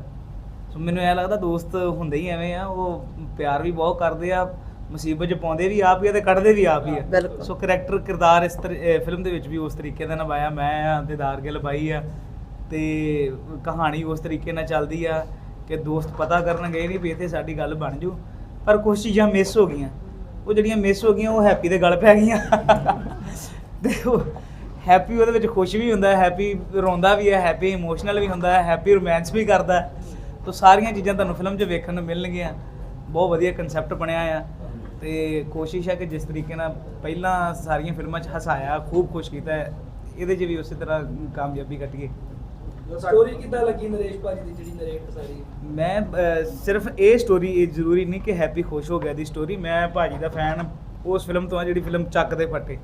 ਸੋ ਮੈਨੂੰ ਐ ਲੱਗਦਾ ਦੋਸਤ ਹੁੰਦੇ ਹੀ ਐਵੇਂ ਆ ਉਹ ਪਿਆਰ ਵੀ ਬਹੁਤ ਕਰਦੇ ਆ ਮੁਸੀਬਤ 'ਚ ਪਾਉਂਦੇ ਵੀ ਆਪ ਹੀ ਆ ਤੇ ਕੱਢਦੇ ਵੀ ਆਪ ਹੀ ਆ। ਬਿਲਕੁਲ। ਸੋ ਕਰੈਕਟਰ ਕਿਰਦਾਰ ਇਸ ਫਿਲਮ ਦੇ ਵਿੱਚ ਵੀ ਉਸ ਤਰੀਕੇ ਦਾ ਨਿਭਾਇਆ ਮੈਂ ਆ ਦਿਦਾਰ ਗਿੱਲ ਬਾਈ ਆ ਤੇ ਕਹਾਣੀ ਉਸ ਤਰੀਕੇ ਨਾਲ ਚੱਲਦੀ ਆ ਕਿ ਦੋਸਤ ਪਤਾ ਕਰਨ ਗਏ ਨਹੀਂ ਵੀ ਇੱਥੇ ਸਾਡੀ ਗੱਲ ਬਣ ਜੂ। ਪਰ ਕੁਝ ਚੀਜ਼ਾਂ ਮਿਸ ਹੋ ਗਈਆਂ। ਉਹ ਜਿਹੜੀਆਂ ਮਿਸ ਹੋ ਗਈਆਂ ਉਹ ਹੈਪੀ ਦੇ ਗਲ ਪੈ ਗਈਆਂ। ਤੇ ਉਹ ਹੈਪੀ ਉਹਦੇ ਵਿੱਚ ਖੁਸ਼ ਵੀ ਹੁੰਦਾ ਹੈ ਹੈਪੀ ਰੋਂਦਾ ਵੀ ਹੈ ਹੈਪੀ ਇਮੋਸ਼ਨਲ ਵੀ ਹੁੰਦਾ ਹੈ ਹੈਪੀ ਰੋਮਾਂਸ ਵੀ ਕਰਦਾ। ਹੈ ਤੋ ਸਾਰੀਆਂ ਚੀਜ਼ਾਂ ਤੁਹਾਨੂੰ ਫਿਲਮ 'ਚ ਵੇਖਣ ਨੂੰ ਮਿਲਣਗੀਆਂ। ਬਹੁਤ ਵਧੀਆ ਕਨਸੈਪਟ ਬਣਿਆ ਆ। ਤੇ ਕੋਸ਼ਿਸ਼ ਹੈ ਕਿ ਜਿਸ ਤਰੀਕੇ ਨਾਲ ਪਹਿਲਾਂ ਸਾਰੀਆਂ ਫਿਲਮਾਂ 'ਚ ਹਸਾਇਆ ਖੂਬ ਖੁਸ਼ ਕੀਤਾ ਹੈ ਇਹਦੇ 'ਚ ਵੀ ਉਸੇ ਤਰ੍ਹਾਂ ਕਾਮਯਾਬੀ ਕੱਟੀਏ ਸਟੋਰੀ ਕਿੱਦਾਂ ਲੱਗੀ ਨਰੇਸ਼ ਭਾਜੀ ਦੀ ਜਿਹੜੀ ਨਰੇਟ ਸਾਰੀ? ਮੈਂ ਅਹ, ਸਿਰਫ ਇਹ ਸਟੋਰੀ ਇਹ ਜ਼ਰੂਰੀ ਨਹੀਂ ਕਿ ਹੈਪੀ ਖੁਸ਼ ਹੋ ਗਿਆ ਦੀ ਸਟੋਰੀ ਮੈਂ ਭਾਜੀ ਦਾ ਫੈਨ ਉਸ ਫਿਲਮ ਤੋਂ ਆ ਜਿਹੜੀ ਫਿਲਮ ਚੱਕ ਦੇ ਫੱਟੇ।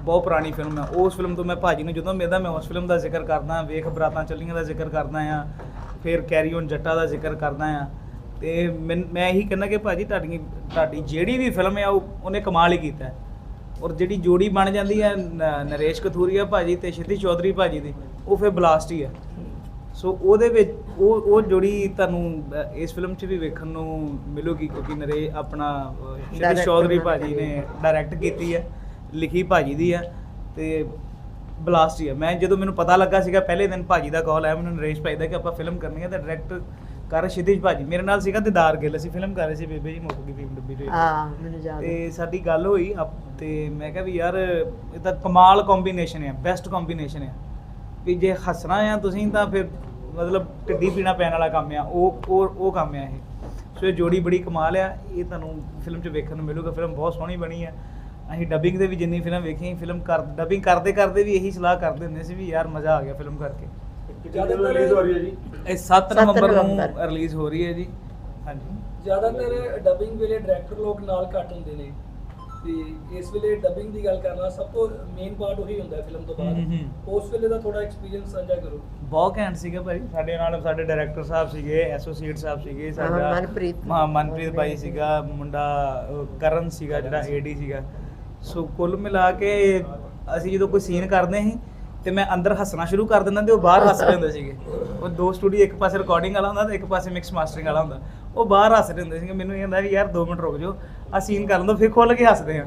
ਬਹੁਤ ਪੁਰਾਣੀ ਫਿਲਮ ਹੈ ਉਸ ਫਿਲਮ ਤੋਂ ਮੈਂ ਭਾਜੀ ਨੂੰ ਜਦੋਂ ਮਿਲਦਾ ਮੈਂ ਉਸ ਫਿਲਮ ਦਾ ਜ਼ਿਕਰ ਕਰਦਾ ਵੇਖ ਬਰਾਤਾਂ ਚੱਲੀਆਂ ਦਾ ਜ਼ਿਕਰ ਕਰਦਾ ਆ ਫਿਰ ਕੈਰੀ ਔਨ ਜੱਟਾ ਦਾ ਜ਼ਿਕਰ ਕਰਦਾ ਆ। ਤੇ ਮੈਨ- ਮੈਂ ਇਹੀ ਕਹਿੰਦਾ ਕਿ ਭਾਜੀ ਤੁਹਾਡੀ ਤੁਹਾਡੀ ਜਿਹੜੀ ਵੀ ਫਿਲਮ ਆ ਉਹ ਉਹਨੇ ਕਮਾਲ ਹੀ ਕੀਤਾ ਹੈ। ਔਰ ਜਿਹੜੀ ਜੋੜੀ ਬਣ ਜਾਂਦੀ ਹੈ ਨ- ਨਰੇਸ਼ ਕਥੂਰੀਆ ਭਾਜੀ ਤੇ ਸ਼ਿਤੀ ਚੌਧਰੀ ਭਾਜੀ ਦੀ ਉਹ ਫਿਰ ਬਲਾਸਟ ਹੀ ਹੈ ਸੋ ਉਹਦੇ ਵਿੱਚ ਉਹ ਉਹ ਜੋੜੀ ਤੁਹਾਨੂੰ ਅ, ਇਸ ਫਿਲਮ 'ਚ ਵੀ ਵੇਖਣ ਨੂੰ ਮਿਲੂਗੀ ਕਿਉਂਕਿ ਨਰੇ ਆਪਣਾ ਅ, ਸ਼ਿਤੀ Director ਚੌਧਰੀ ਭਾਜੀ ਨੇ ਡਾਇਰੈਕਟ ਕੀਤੀ ਹੈ ਲਿਖੀ ਭਾਜੀ ਦੀ ਹੈ ਤੇ ਬਲਾਸਟ ਹੀ ਹੈ ਮੈਂ ਜਦੋਂ ਮੈਨੂੰ ਪਤਾ ਲੱਗਾ ਸੀਗਾ ਪਹਿਲੇ ਦਿਨ ਭਾਜੀ ਦਾ ਕਾਲ ਆਇਆ ਮੈਨੂੰ ਨਰੇਸ਼ ਭਾਈ ਦਾ ਕਿ ਆਪਾਂ ਫਿਲਮ ਕਰਨੀ ਹੈ ਤਾਂ ਡਾਇਰੈਕਟ ਕਰ ਸ਼ਿਤਿਜ ਭਾਜੀ। ਮੇਰੇ ਨਾਲ ਸੀਗਾ ਦਿਦਾਰ ਗਿੱਲ ਅਸੀਂ ਫਿਲਮ ਕਰ ਰਹੇ ਸੀ ਬੇਬੇ ਜੀ ਮੁੱਕ ਗਈ ਫੀਮ ਡੱਬੀ ਦੇ ਹਾਂ ਮੈਨੂੰ ਯਾਦ ਹੈ। ਤੇ ਸਾਡੀ ਗੱਲ ਹੋਈ ਅਪ- ਤੇ ਮੈਂ ਕਿਹਾ ਵੀ ਯਾਰ ਇਹ ਤਾਂ ਕਮਾਲ ਕੰਬੀਨੇਸ਼ਨ ਹੈ ਬੈਸਟ ਕੰਬੀਨੇਸ਼ਨ ਹੈ ਵੀ ਜੇ ਹੱਸਣਾ ਆ ਤੁਸੀਂ ਤਾਂ ਫਿਰ ਮਤਲਬ ਢਿੱਡੀ ਪੀਣਾ ਪੈਣ ਵਾਲਾ ਕੰਮ ਆ ਉਹ ਉਹ ਉਹ ਕੰਮ ਆ ਇਹ। ਸੋ ਇਹ ਜੋੜੀ ਬੜੀ ਕਮਾਲ ਆ ਇਹ ਤੁਹਾਨੂੰ ਫਿਲਮ 'ਚ ਵੇਖਣ ਨੂੰ ਮਿਲੂਗਾ ਫਿਲਮ ਬਹੁਤ ਸੋਹਣੀ ਬਣੀ ਆ। ਅਸੀਂ ਡਬਿੰਗ ਦੇ ਵੀ ਜਿੰਨੀ ਫਿਲਮ ਵੇਖੀ ਫਿਲਮ ਕਰ ਡਬਿੰਗ ਕਰਦੇ ਕਰਦੇ ਵੀ ਇਹੀ ਸਲਾਹ ਕਰਦੇ ਹੁੰਦੇ ਸੀ ਵੀ ਯਾਰ ਮਜ਼ਾ ਆ ਗਿਆ ਫਿਲਮ ਕਰਕੇ। ਕਿਹੜੀ ਰਿਲੀਜ਼ ਹੋ ਰਹੀ ਹੈ ਜੀ। ਇਹ 7 ਸੱਤ ਨਵੰਬਰ ਨੂੰ ਨਵੰਬਰ। ਰਿਲੀਜ਼ ਹੋ ਰਹੀ ਹੈ ਜੀ। ਹਾਂਜੀ। ਜ਼ਿਆਦਾਤਰ ਡਬਿੰਗ ਵੇਲੇ ਡਾਇਰੈਕਟਰ ਲੋਕ ਨਾਲ ਘੱਟ ਹੁੰਦੇ ਨੇ। ਤੇ ਇਸ ਵੇਲੇ ਡਬਿੰਗ ਦੀ ਗੱਲ ਕਰਨਾ ਸਭ ਤੋਂ ਮੇਨ ਪਾਰਟ ਉਹੀ ਹੁੰਦਾ ਫਿਲਮ ਤੋਂ ਹਮ, ਹਮ, ਬਾਅਦ ਉਸ ਵੇਲੇ ਦਾ ਥੋੜਾ ਐਕਸਪੀਰੀਅੰਸ ਸਾਂਝਾ ਕਰੋ। ਬਹੁਤ ਘੈਂਟ ਸੀਗਾ ਭਾਈ। ਸਾਡੇ ਨਾਲ ਸਾਡੇ ਡਾਇਰੈਕਟਰ ਸਾਹਿਬ ਸੀਗੇ ਐਸੋਸੀਏਟ ਸਾਹਿਬ ਸੀਗੇ ਸਾਡਾ ਮਨਪ੍ਰੀਤ। ਹਾਂ ਮਨਪ੍ਰੀਤ ਭਾਈ ਸੀਗਾ ਮੁੰਡਾ ਅਹ, ਕਰਨ ਸੀਗਾ ਜਿਹੜਾ ਏਡੀ ਸੀਗਾ। ਸੋ ਕੁੱਲ ਮਿਲਾ ਕੇ ਅਸੀਂ ਜਦੋਂ ਕੋਈ ਸੀਨ ਕਰਦੇ ਸੀ ਤੇ ਮੈਂ ਅੰਦਰ ਹੱਸਣਾ ਸ਼ੁਰੂ ਕਰ ਦਿੰਦਾ ਤੇ ਉਹ ਬਾਹਰ ਹੱਸ ਰਹੇ ਹੁੰਦੇ ਸੀਗੇ। ਉਹ ਦੋ ਸਟੂਡੀਓ ਇੱਕ ਪਾਸੇ ਰਿਕਾਰਡਿੰਗ ਵਾਲਾ ਹੁੰਦਾ ਤੇ ਇੱਕ ਪਾਸੇ ਮਿਕਸ ਮਾਸਟਰਿੰਗ ਵਾਲਾ ਹੁੰਦਾ। ਉਹ ਬਾਹਰ ਹੱਸ ਰਹੇ ਹੁੰਦੇ ਸੀਗੇ। ਮੈਨੂੰ ਇਹ ਹੁੰਦਾ ਵੀ ਯਾਰ 2 ਮਿੰਟ ਰੁਕ ਜਾਓ ਆ ਸੀਨ ਕਰ ਲਓ ਫਿਰ ਖੁੱਲ ਕੇ ਹੱਸਦੇ ਆ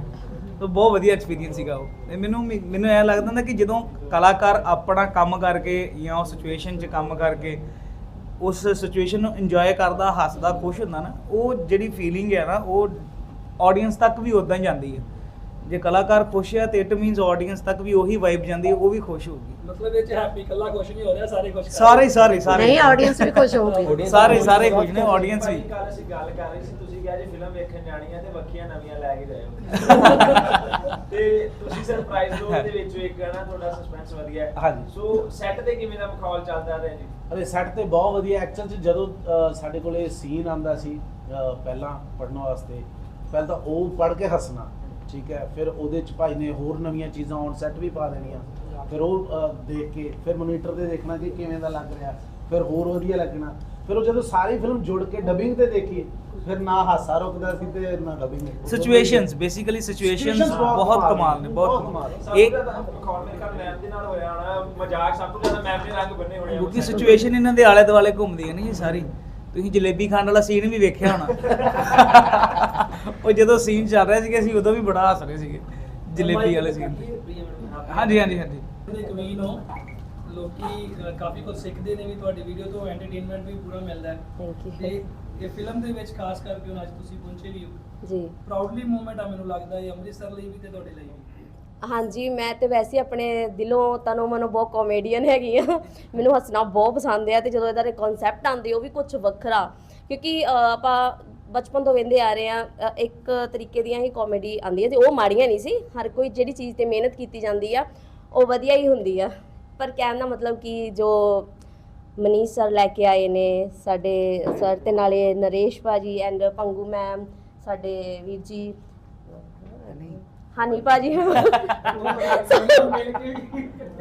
ਤਾਂ ਬਹੁਤ ਵਧੀਆ ਐਕਸਪੀਰੀਅੰਸ ਸੀਗਾ ਉਹ। ਤੇ ਮੈਨੂੰ ਮੈਨੂੰ ਐ ਲੱਗਦਾ ਹੁੰਦਾ ਕਿ ਜਦੋਂ ਕਲਾਕਾਰ ਆਪਣਾ ਕੰਮ ਕਰਕੇ ਜਾਂ ਉਹ ਸਿਚੁਏਸ਼ਨ 'ਚ ਕੰਮ ਕਰਕੇ ਉਸ ਸਿਚੁਏਸ਼ਨ ਨੂੰ ਇੰਜੋਏ ਕਰਦਾ ਹੱਸਦਾ ਖੁਸ਼ ਹੁੰਦਾ ਨਾ ਉਹ ਜਿਹੜੀ ਫੀਲਿੰਗ ਹੈ ਨਾ ਉਹ ਆਡੀਅנס ਤੱਕ ਵੀ ਉਦਾਂ ਹੀ ਜਾਂਦੀ ਹੈ। ਜੇ ਕਲਾਕਾਰ ਖੁਸ਼ ਹੈ ਤੇ ਇਟ ਮੀਨਸ ਆਡੀਅנס ਤੱਕ ਵੀ ਉਹੀ ਵਾਈਬ ਜਾਂਦੀ ਹੈ ਉਹ ਵੀ ਖੁਸ਼ ਹੋਊਗੀ। ਮਤਲਬ ਇਹ ਚ ਹੈਪੀ ਕੱਲਾ ਖੁਸ਼ ਨਹੀਂ ਹੋ ਰਿਹਾ ਸਾਰੇ ਖੁਸ਼ ਸਾਰੇ ਸਾਰੇ ਸਾਰੇ। ਨਹੀਂ ਆਡੀਅנס ਵੀ ਖੁਸ਼ ਹੋਊਗੀ। ਸਾਰੇ ਸਾਰੇ ਖੁਸ਼ ਨੇ ਆਡੀਅנס ਵੀ। ਕੱਲ ਅਸੀਂ ਗੱਲ ਕਰ ਰਹੇ ਸੀ ਤੁਸੀਂ ਕਿਹਾ ਜੇ ਫਿਲਮ ਵੇਖਣ ਜਾਣੀ ਹੈ ਤੇ ਵੱਖੀਆਂ ਨਵੀਆਂ ਲੈ ਕੇ ਜਾਇਓ [LAUGHS] ਤੇ ਤੁਸੀਂ ਸਰਪ੍ਰਾਈਜ਼ ਜ਼ੋਨ ਦੇ ਵਿੱਚ ਇੱਕ ਨਾ ਤੁਹਾਡਾ ਸਸਪੈਂਸ ਵਧੀਆ ਹੈ। ਸੋ ਸੈੱਟ ਤੇ ਕਿਵੇਂ ਦਾ ਮਾਹੌਲ ਚੱਲਦਾ ਰਿਹਾ ਜੀ? ਅਰੇ ਸੈੱਟ ਤੇ ਬਹੁਤ ਵਧੀਆ। ਐਕਚੁਅਲ ਚ ਜਦੋਂ ਸਾਡੇ ਕੋਲੇ ਸੀਨ ਆਂਦਾ ਸੀ ਪਹਿਲਾਂ ਪੜਨ ਵਾਸਤੇ ਪਹਿਲਾਂ ਤਾਂ ਉਹ ਪੜ ਕੇ ਹੱਸਣਾ। ਠੀਕ ਹੈ ਫਿਰ ਉਹਦੇ ਚ ਭਾਈ ਨੇ ਹੋਰ ਨਵੀਆਂ ਚੀਜ਼ਾਂ ਔਨ ਸੈੱਟ ਵੀ ਪਾ ਦੇਣੀਆਂ। ਫਿਰ ਉਹ ਦੇਖ ਕੇ ਫਿਰ ਮੋਨੀਟਰ ਤੇ ਦੇਖਣਾ ਕਿ ਕਿਵੇਂ ਦਾ ਲੱਗ ਰਿਹਾ। ਫਿਰ ਹੋਰ ਵਧੀਆ ਲੱਗਣਾ। ਫਿਰ ਉਹ ਜਦੋਂ ਸਾਰੀ ਫਿਲਮ ਜੁੜ ਕੇ ਡਬਿੰਗ ਤੇ ਦੇਖੀ ਫਿਰ ਨਾ ਹਾਸਾ ਰੁਕਦਾ ਸੀ ਤੇ ਨਾ ਡਬਿੰਗ ਸਿਚੁਏਸ਼ਨਸ ਬੇਸਿਕਲੀ ਸਿਚੁਏਸ਼ਨਸ ਬਹੁਤ ਕਮਾਲ ਨੇ ਬਹੁਤ ਕਮਾਲ। ਸਭ ਇੱਕ ਤੋਂ ਜ਼ਿਆਦਾ ਮਾਹੌਲ ਮੇਰੇ ਖਿਆਲ ਮੈਮ ਦੇ ਨਾਲ ਹੋਇਆ ਹੋਣਾ ਮਜ਼ਾਕ ਸਭ ਤੋਂ ਜ਼ਿਆਦਾ ਮੈਮ ਨੇ ਰੰਗ ਬੰਨੇ ਹੋਣੇ ਆ ਕਿਉਂਕਿ ਸਿਚੁਏਸ਼ਨ ਇਹਨਾਂ ਦੇ ਆਲੇ ਦੁਆਲੇ ਘੁੰਮਦੀ ਹੈ ਨਾ ਜੀ ਸਾਰੀ। ਤੁਸੀਂ ਜਲੇਬੀ ਖਾਣ ਵਾਲਾ ਸੀਨ ਵੀ ਵੇਖਿਆ ਹੋਣਾ। ਉਹ ਜਦੋਂ ਸੀਨ ਚੱਲ ਰਿਹਾ ਸੀਗਾ ਅਸੀਂ ਉਦੋਂ ਵੀ ਬੜਾ ਹੱਸ ਰਹੇ ਸੀਗੇ ਜਲੇਬੀ ਵਾਲੇ ਸੀਨ ਹਾਂਜੀ ਹਾਂਜੀ ਹਾਂਜੀ। ਦੇ ਕਵੀਨ ਹੋ ਲੋਕੀ ਅ, ਕਾਫੀ ਕੁਝ ਸਿੱਖਦੇ ਨੇ ਵੀ ਤੁਹਾਡੀ ਵੀਡੀਓ ਤੋਂ ਐਂਟਰਟੇਨਮੈਂਟ ਵੀ ਪੂਰਾ ਮਿਲਦਾ ਹੈ। ਥੈਂਕ ਯੂ ਤੇ ਇਹ ਫਿਲਮ ਦੇ ਵਿੱਚ ਖਾਸ ਕਰਕੇ ਹੁਣ ਅੱਜ ਤੁਸੀਂ ਪਹੁੰਚੇ ਵੀ ਹੋ। ਜੀ। ਪ੍ਰਾਊਡਲੀ ਮੂਵਮੈਂਟ ਆ ਮੈਨੂੰ ਲੱਗਦਾ ਹੈ ਅੰਮ੍ਰਿਤਸਰ ਲਈ ਵੀ ਤੇ ਤੁਹਾਡੇ ਲਈ ਵੀ। ਹਾਂਜੀ ਮੈਂ ਤੇ ਵੈਸੇ ਹੀ ਆਪਣੇ ਦਿਲੋਂ ਤਨੋਂ ਮਨੋਂ ਬਹੁਤ ਕਾਮੇਡੀਅਨ ਹੈਗੀ ਆ। ਮੈਨੂੰ ਹੱਸਣਾ ਬਹੁਤ ਪਸੰਦ ਹੈ ਤੇ ਜਦੋਂ ਇਹਦਾ ਦੇ ਕਨਸੈਪਟ ਆਉਂਦੇ ਉਹ ਵੀ ਕੁਝ ਵੱਖਰਾ। ਕਿਉਂਕਿ ਆਪਾਂ ਬਚਪਨ ਤੋਂ ਵੇਂਦੇ ਆ ਰਹੇ ਆ ਅ, ਇੱਕ ਤਰੀਕੇ ਦੀਆਂ ਹੀ ਕਾਮੇਡੀ ਆਉਂਦੀ ਹੈ ਤੇ ਉਹ ਮਾੜੀਆਂ ਨਹੀਂ ਸੀ। ਹਰ ਕੋਈ ਜਿਹੜੀ ਚੀਜ਼ ਤੇ ਮਿਹਨਤ ਕੀਤੀ ਜਾਂਦੀ ਆ ਉਹ ਵਧੀਆ ਹੀ ਹੁੰਦੀ ਆ। ਪਰ ਕਹਿਣ ਦਾ ਮਤਲਬ ਕਿ ਜੋ ਮਨੀਸ਼ ਸਰ ਲੈ ਕੇ ਆਏ ਨੇ ਸਾਡੇ ਸਰ ਤੇ ਨਾਲੇ ਨਰੇਸ਼ ਭਾਜੀ ਐਂਡ ਪੰਗੂ ਮੈਮ ਸਾਡੇ ਵੀਰ ਜੀ ਹਨੀ ਭਾਜੀ।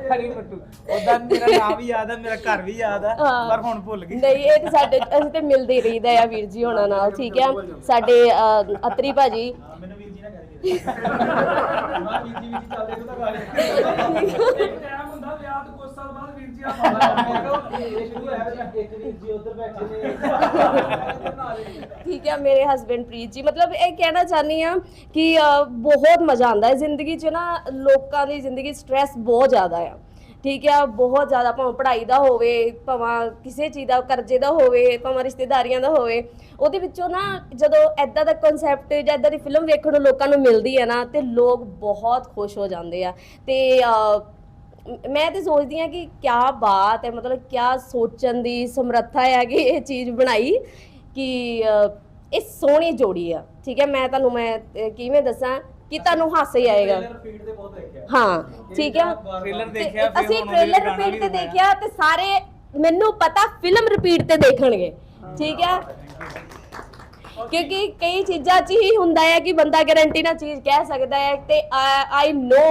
ਹਰੀ? ਮੱਟੂ ਉਹਦਾ ਮੇਰਾ ਨਾਮ ਵੀ ਯਾਦ ਹੈ ਮੇਰਾ ਘਰ ਵੀ ਯਾਦ ਹਾਂ। ਪਰ ਹੁਣ ਭੁੱਲ ਗਈ। ਨਹੀਂ ਇਹ ਤੇ ਸਾਡੇ ਅਸੀਂ ਤੇ ਮਿਲਦੇ ਹੀ ਰਹੀਦਾ ਆ ਵੀਰ ਜੀ ਹੋਣਾ ਨਾਲ ਠੀਕ ਹੈ ਸਾਡੇ ਅਤਰੀ ਭਾਜੀ। ਮੈਨੂੰ ਵੀਰ ਜੀ ਨਾ ਕਰੀ। [LAUGHS] ਵੀਰ ਜੀ ਵੀ ਚੱਲਦੇ ਨੂੰ ਤਾਂ ਗਾ ਇੱਕ ਟਾਈਮ ਹੁੰਦਾ ਵਿਆਹ ਤੋਂ ਕੁਝ ਸਾਲ ਬਾਅਦ ਵੀਰ ਜੀ ਆ ਪਾਉਂਦਾ ਇਹ ਸ਼ੁਰੂ ਹੋਇਆ ਇੱਕ ਵੀਰ ਜੀ ਉੱਧਰ ਬੈਠੇ ਨੇ ਠੀਕ ਹੈ ਮੇਰੇ ਹਸਬੰਡ ਪ੍ਰੀਤ ਜੀ। ਮਤਲਬ ਇਹ ਕਹਿਣਾ ਚਾਹਨੀ ਆ ਕਿ ਅਹ, ਬਹੁਤ ਮਜ਼ਾ ਆਉਂਦਾ ਹੈ। ਜ਼ਿੰਦਗੀ 'ਚ ਨਾ ਲੋਕਾਂ ਦੀ ਜ਼ਿੰਦਗੀ ਸਟ੍ਰੈਸ ਬਹੁਤ ਜ਼ਿਆਦਾ ਆ। ਠੀਕ ਹੈ ਬਹੁਤ ਜ਼ਿਆਦਾ ਭਾਵੇਂ ਪੜ੍ਹਾਈ ਦਾ ਹੋਵੇ ਭਾਵੇਂ ਕਿਸੇ ਚੀਜ਼ ਦਾ ਕਰਜ਼ੇ ਦਾ ਹੋਵੇ ਭਾਵੇਂ ਰਿਸ਼ਤੇਦਾਰੀਆਂ ਦਾ ਹੋਵੇ। ਉਹਦੇ ਵਿੱਚੋਂ ਨਾ ਜਦੋਂ ਐਦਾਂ ਦਾ ਕਨਸੈਪਟ ਜਾਂ ਐਦਾਂ ਦੀ ਫਿਲਮ ਵੇਖਣ ਨੂੰ ਲੋਕਾਂ ਨੂੰ ਮਿਲਦੀ ਹੈ ਨਾ ਤੇ ਲੋਕ ਬਹੁਤ ਖੁਸ਼ ਹੋ ਜਾਂਦੇ ਆ। ਤੇ ਅਹ, ਮ- ਤੇ ਸੋਚਦੀ ਆ ਕਿ ਕਿਆ ਬਾਤ ਹੈ ਮਤਲਬ ਕਿਆ ਸੋਚਣ ਦੀ ਸਮਰੱਥਾ ਹੈ ਕਿ ਇਹ ਚੀਜ਼ ਬਣਾਈ ਕਿ ਇਹ ਸੋਹਣੀ ਜੋੜੀ ਆ। ਠੀਕ ਹੈ ਮੈਂ ਤੁਹਾਨੂੰ ਮੈਂ ਕਿਵੇਂ ਦੱਸਾਂ ਕਿ ਤੁਹਾਨੂੰ ਹਾਸਾ ਹੀ ਆਏਗਾ। ਰਿਪੀਟ ਤੇ ਬਹੁਤ ਦੇਖਿਆ। ਹਾਂ ਠੀਕ ਹੈ। ਟ੍ਰੇਲਰ ਦੇਖਿਆ ਅਸੀਂ ਟ੍ਰੇਲਰ ਰਿਪੀਟ ਤੇ। ਦੇਖਿਆ ਤੇ ਸਾਰੇ ਮੈਨੂੰ ਪਤਾ ਫਿਲਮ ਰਿਪੀਟ ਤੇ ਦੇਖਣਗੇ। ਠੀਕ ਹੈ। ਕਿਉਂਕਿ ਕਈ ਚੀਜ਼ਾਂ 'ਚ ਹੀ ਹੁੰਦਾ ਹੈ ਕਿ ਬੰਦਾ ਗਾਰੰਟੀ ਨਾਲ ਚੀਜ਼ ਕਹਿ ਸਕਦਾ ਹੈ ਤੇ ਆਈ ਨੋ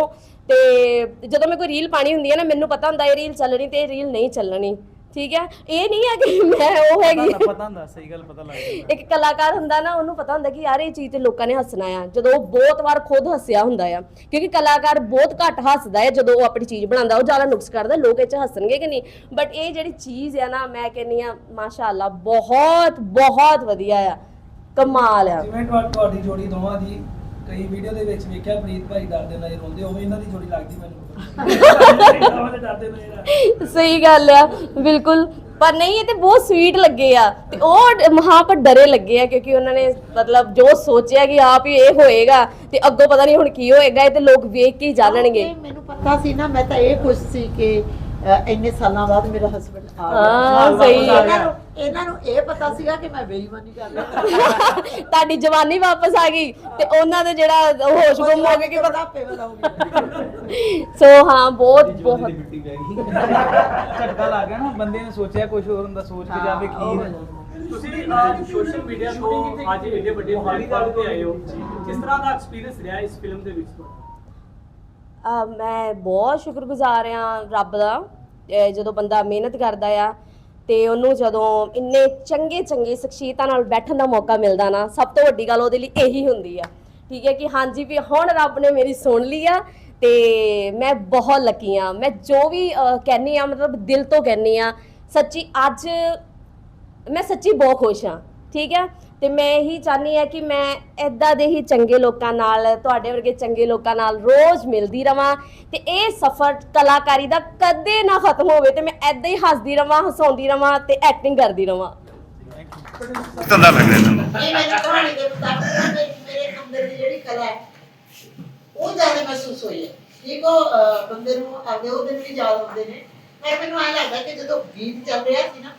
ਤੇ ਜਦੋਂ ਮੈਂ ਕੋਈ ਰੀਲ ਪਾਣੀ ਹੁੰਦੀ ਹੈ ਨਾ ਮੈਨੂੰ ਪਤਾ ਹੁੰਦਾ ਇਹ ਰੀਲ ਚੱਲਣੀ ਤੇ ਇਹ ਰੀਲ ਨਹੀਂ ਚੱਲਣੀ। ਠੀਕ ਹੈ? ਇਹ ਨਹੀਂ ਹੈ ਕਿ ਮੈਂ ਉਹ ਹੈਗੀ। ਪਤਾ ਪਤਾ ਹੁੰਦਾ ਸਹੀ ਗੱਲ ਪਤਾ ਲੱਗ ਜਾਂਦਾ। ਇੱਕ ਕਲਾਕਾਰ ਹੁੰਦਾ ਨਾ ਉਹਨੂੰ ਪਤਾ ਹੁੰਦਾ ਕਿ ਯਾਰ ਇਹ ਚੀਜ਼ ਤੇ ਲੋਕਾਂ ਨੇ ਹੱਸਣਾ ਆ। ਜਦੋਂ ਉਹ ਬਹੁਤ ਵਾਰ ਖੁਦ ਹੱਸਿਆ ਹੁੰਦਾ ਆ। ਕਿਉਂਕਿ ਕਲਾਕਾਰ ਬਹੁਤ ਘੱਟ ਹੱਸਦਾ ਹੈ ਜਦੋਂ ਉਹ ਆਪਣੀ ਚੀਜ਼ ਬਣਾਉਂਦਾ ਉਹ ਜ਼ਿਆਦਾ ਨੁਕਸ ਕਰਦਾ ਲੋਕ ਇਹ ਚ ਹੱਸਣਗੇ ਕਿ ਨਹੀਂ? ਬਟ ਇਹ ਜਿਹੜੀ ਚੀਜ਼ ਆ ਨਾ ਮੈਂ ਕਹਿੰਨੀ ਆ ਮਾਸ਼ਾਅੱਲਾ ਬਹੁਤ ਬਹੁਤ ਵਧੀਆ ਆ। ਕਮਾਲ ਆ। ਜਿਵੇਂ ਤੁਹਾ- ਤੁਹਾਡੀ ਜੋੜੀ ਦੋਵਾਂ ਦੀ ਕਈ ਵੀਡੀਓ ਦੇ ਵਿੱਚ ਵੇਖਿਆ ਪ੍ਰੀਤ ਭਾਈ ਡਰਦੇ ਨਜ਼ਰ ਆਉਂਦੇ ਉਵੇਂ ਇਹਨਾਂ ਦੀ ਜੋੜੀ ਲੱਗਦੀ ਮੈਨੂੰ। ਦੋਵਾਂ ਦੇ ਡਰਦੇ ਨਜ਼ਰ ਆ ਸਹੀ ਗੱਲ ਆ ਬਿਲਕੁਲ। ਪਰ ਨਹੀਂ ਇਹ ਤੇ ਬਹੁਤ ਸਵੀਟ ਲੱਗੇ ਆ। ਤੇ ਉਹ ਮਹਾਂ ਪਰ ਡਰੇ ਲੱਗੇ ਆ ਕਿਉਂਕਿ ਉਹਨਾਂ ਨੇ ਮਤਲਬ ਜੋ ਸੋਚਿਆ ਕਿ ਆਪ ਹੀ ਇਹ ਹੋਏਗਾ ਤੇ ਅੱਗੋਂ ਪਤਾ ਨਹੀਂ ਹੁਣ ਕੀ ਹੋਏਗਾ ਇਹ ਤੇ ਲੋਕ ਵੇਖ ਕੇ ਹੀ ਜਾਣਨਗੇ। ਮੈਨੂੰ ਪਤਾ ਸੀ ਨਾ ਮੈਂ ਤਾਂ ਇਹ ਖੁਸ਼ ਸੀ ਕਿ ਇੰਨੇ ਸਾਲਾਂ ਬਾਅਦ ਮੇਰਾ ਹਸਬੰਡ ਆ ਗਿਆ। ਹਾਂ, ਸਹੀ ਹੈ। ਇਹਨਾਂ ਨੂੰ ਇਹਨਾਂ ਨੂੰ ਇਹ ਪਤਾ ਸੀਗਾ ਕਿ ਮੈਂ ਬੇਈਮਾਨੀ ਕਰ ਰਹੀ [LAUGHS] ਤੁਹਾਡੀ ਜਵਾਨੀ ਵਾਪਸ ਆ ਗਈ ਤੇ ਉਹਨਾਂ ਦੇ ਜਿਹੜਾ ਹੋਸ਼ ਗੁੰਮ ਹੋ ਗਏ ਕਿ ਪਤਾ ਪੇ [LAUGHS] ਸੋ ਹਾਂ ਬਹੁਤ ਬਹੁਤ ਮਿੱਟੀ ਗਈ। [LAUGHS] ਝਟਕਾ ਲੱਗ ਗਿਆ ਨਾ ਬੰਦੇ ਨੇ ਸੋਚਿਆ ਕੁਝ ਹੋਰ ਹੁੰਦਾ ਸੋਚ ਕੇ ਜਾਵੇ ਕੀ ਹੈ। ਤੁਸੀਂ ਸੋਸ਼ਲ ਮੀਡੀਆ ਤੋਂ ਅੱਜ ਏਡੇ ਵੱਡੇ ਪਲੇਟਫਾਰਮ ਤੇ ਆਏ ਹੋ। ਕਿਸ ਤਰ੍ਹਾਂ ਦਾ ਐਕਸਪੀਰੀਅੰਸ ਰਿਹਾ ਇਸ ਫਿਲਮ ਦੇ ਵਿੱਚ? ਤੁਹਾਡਾ ਅਹ ਮੈਂ ਬਹੁਤ ਸ਼ੁਕਰਗੁਜ਼ਾਰ ਰੱਬ ਦਾ। ਜਦੋਂ ਬੰਦਾ ਮਿਹਨਤ ਕਰਦਾ ਆ ਤੇ ਉਹਨੂੰ ਜਦੋਂ ਇੰਨੇ ਚੰਗੇ ਚੰਗੇ ਸ਼ਖਸੀਅਤਾਂ ਨਾਲ ਬੈਠਣ ਦਾ ਮੌਕਾ ਮਿਲਦਾ ਨਾ ਸਭ ਤੋਂ ਵੱਡੀ ਗੱਲ ਉਹਦੇ ਲਈ ਇਹੀ ਹੁੰਦੀ ਆ। ਠੀਕ ਹੈ ਕਿ ਹਾਂਜੀ ਵੀ ਹੁਣ ਰੱਬ ਨੇ ਮੇਰੀ ਸੁਣ ਲਈ ਆ ਤੇ ਮੈਂ ਬਹੁਤ ਲੱਕੀ ਆ। ਮੈਂ ਜੋ ਵੀ ਅਹ, ਕਹਿੰਦੀ ਆ ਮਤਲਬ ਦਿਲ ਤੋਂ ਕਹਿੰਦੀ ਆ ਸੱਚੀ ਅੱਜ ਮੈਂ ਸੱਚੀ ਬਹੁਤ ਖੁਸ਼ ਹਾਂ ਠੀਕ ਹੈ? ਤੇ ਮੈਂ ਇਹੀ ਚਾਹਨੀ ਆ ਕਿ ਮੈਂ ਐਦਾਂ ਦੇ ਹੀ ਚੰਗੇ ਲੋਕਾਂ ਨਾਲ ਤੁਹਾਡੇ ਵਰਗੇ ਚੰਗੇ ਲੋਕਾਂ ਨਾਲ ਰੋਜ਼ ਮਿਲਦੀ ਰਵਾਂ ਤੇ ਇਹ ਸਫ਼ਰ ਕਲਾਕਾਰੀ ਦਾ ਕਦੇ ਨਾ ਖਤਮ ਹੋਵੇ ਤੇ ਮੈਂ ਐਦਾਂ ਹੀ ਹੱਸਦੀ ਰਵਾਂ ਹਸਾਉਂਦੀ ਰਵਾਂ ਤੇ ਐਕਟਿੰਗ ਕਰਦੀ ਰਵਾਂ। ਧੰਦਾ ਲੱਗ ਰਿਹਾ ਤੁਹਾਨੂੰ ਇਹ ਮੈਨੂੰ ਕਹਾਣੀ ਦੇ ਮੁਤਾਬਕ ਨਾ ਮੇਰੇ ਮੇਰੇ ਅੰਦਰ ਦੀ ਜਿਹੜੀ ਕਲਾ ਹੈ ਉਹ ਜ਼ਿਆਦਾ ਮਹਿਸੂਸ ਹੋਈ ਹੈ। ਠੀਕ ਉਹ ਅਹ, ਬੰਦੇ ਨੂੰ ਆਪਦੇ ਉਹ ਦਿਨ ਵੀ ਯਾਦ ਹੁੰਦੇ ਨੇ। ਪਰ ਮੈਨੂੰ ਐਂ ਲੱਗਦਾ ਕਿ ਜਦੋਂ ਗੀਤ ਚੱਲ ਰਿਹਾ ਸੀ ਨਾ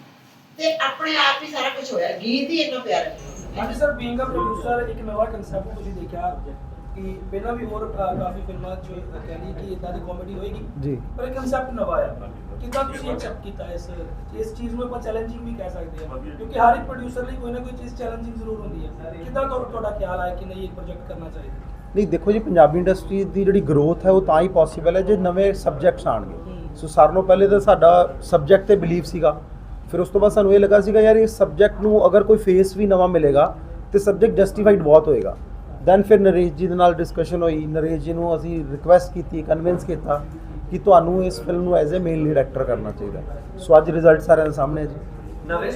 ਤੇ ਆਪਣੇ ਆਪ ਹੀ ਸਾਰਾ ਕੁਝ ਹੋਇਆ। ਗੀਤ ਹੀ ਇੰਨਾ ਪਿਆਰਾ ਹੈ ਹਾਂਜੀ ਸਰ ਬੀਇੰਗ ਅ ਪ੍ਰੋਡਿਊਸਰ ਇੱਕ ਨਵਾਂ ਕਨਸੈਪਟ ਤੁਸੀਂ ਦੇਖਿਆ ਕਿ ਪਹਿਲਾਂ ਵੀ ਹੋਰ ਕਾਫੀ ਫਿਲਮਾਂ ਚ ਕਹਿੰਦੀ ਕਿ ਇਦਾਂ ਦੀ ਕਾਮੇਡੀ ਹੋਏਗੀ। ਜੀ। ਪਰ ਇਹ ਕਨਸੈਪਟ ਨਵਾਂ ਆ ਕਿੱਦਾਂ ਤੁਸੀਂ ਐਕਸੈਪਟ ਕੀਤਾ ਇਸ ਇਸ ਚੀਜ਼ ਨੂੰ ਆਪਾਂ ਚੈਲੰਜਿੰਗ ਵੀ ਕਹਿ ਸਕਦੇ ਹਾਂ। ਕਿਉਂਕਿ ਹਰ ਇੱਕ ਪ੍ਰੋਡਿਊਸਰ ਲਈ ਕੋਈ ਨਾ ਕੋਈ ਚੀਜ਼ ਚੈਲੰਜਿੰਗ ਜ਼ਰੂਰ ਹੁੰਦੀ ਹੈ। ਕਿੱਦਾਂ ਤੁਹਾ- ਤੁਹਾਡਾ ਖਿਆਲ ਆਇਆ ਕਿ ਨਹੀਂ ਇਹ ਪ੍ਰੋਜੈਕਟ ਕਰਨਾ ਚਾਹੀਦਾ? ਨਹੀਂ ਦੇਖੋ ਜੀ ਪੰਜਾਬੀ ਇੰਡਸਟਰੀ ਦੀ ਜਿਹੜੀ ਗਰੋਥ ਹੈ ਉਹ ਤਾਂ ਹੀ ਪੋਸੀਬਲ ਹੈ ਜੇ ਨਵੇਂ ਸਬਜੈਕਟਸ ਆਣਗੇ ਸੋ ਸਾਰਿਆਂ ਨਾਲੋਂ ਪਹਿਲੇ ਤਾਂ ਸਾਡਾ ਸਬਜੈਕਟ ਤੇ ਬਿਲੀਵ ਸੀਗਾ। ਫਿਰ ਉਸ ਤੋਂ ਬਾਅਦ ਸਾਨੂੰ ਇਹ ਲੱਗਾ ਸੀਗਾ ਯਾਰ ਇਸ ਸਬਜੈਕਟ ਨੂੰ ਅਗਰ ਕੋਈ ਫੇਸ ਵੀ ਨਵਾਂ ਮਿਲੇਗਾ ਤੇ ਸਬਜੈਕਟ ਜਸਟੀਫਾਈਡ ਬਹੁਤ ਹੋਏਗਾ। ਦੈਨ ਫਿਰ ਨਰੇਸ਼ ਜੀ ਦੇ ਨਾਲ ਡਿਸਕਸ਼ਨ ਹੋਈ। ਨਰੇਸ਼ ਜੀ ਨੂੰ ਅਸੀਂ ਰਿਕੁਐਸਟ ਕੀਤੀ ਕਨਵਿੰਸ ਕੀਤਾ ਕਿ ਤੁਹਾਨੂੰ ਇਸ ਫਿਲਮ ਨੂੰ as a main lead actor ਕਰਨਾ ਚਾਹੀਦਾ। ਸੋ ਅੱਜ ਰਿਜ਼ਲਟ ਸਾਰਿਆਂ ਦੇ ਸਾਹਮਣੇ ਹੈ ਜੀ।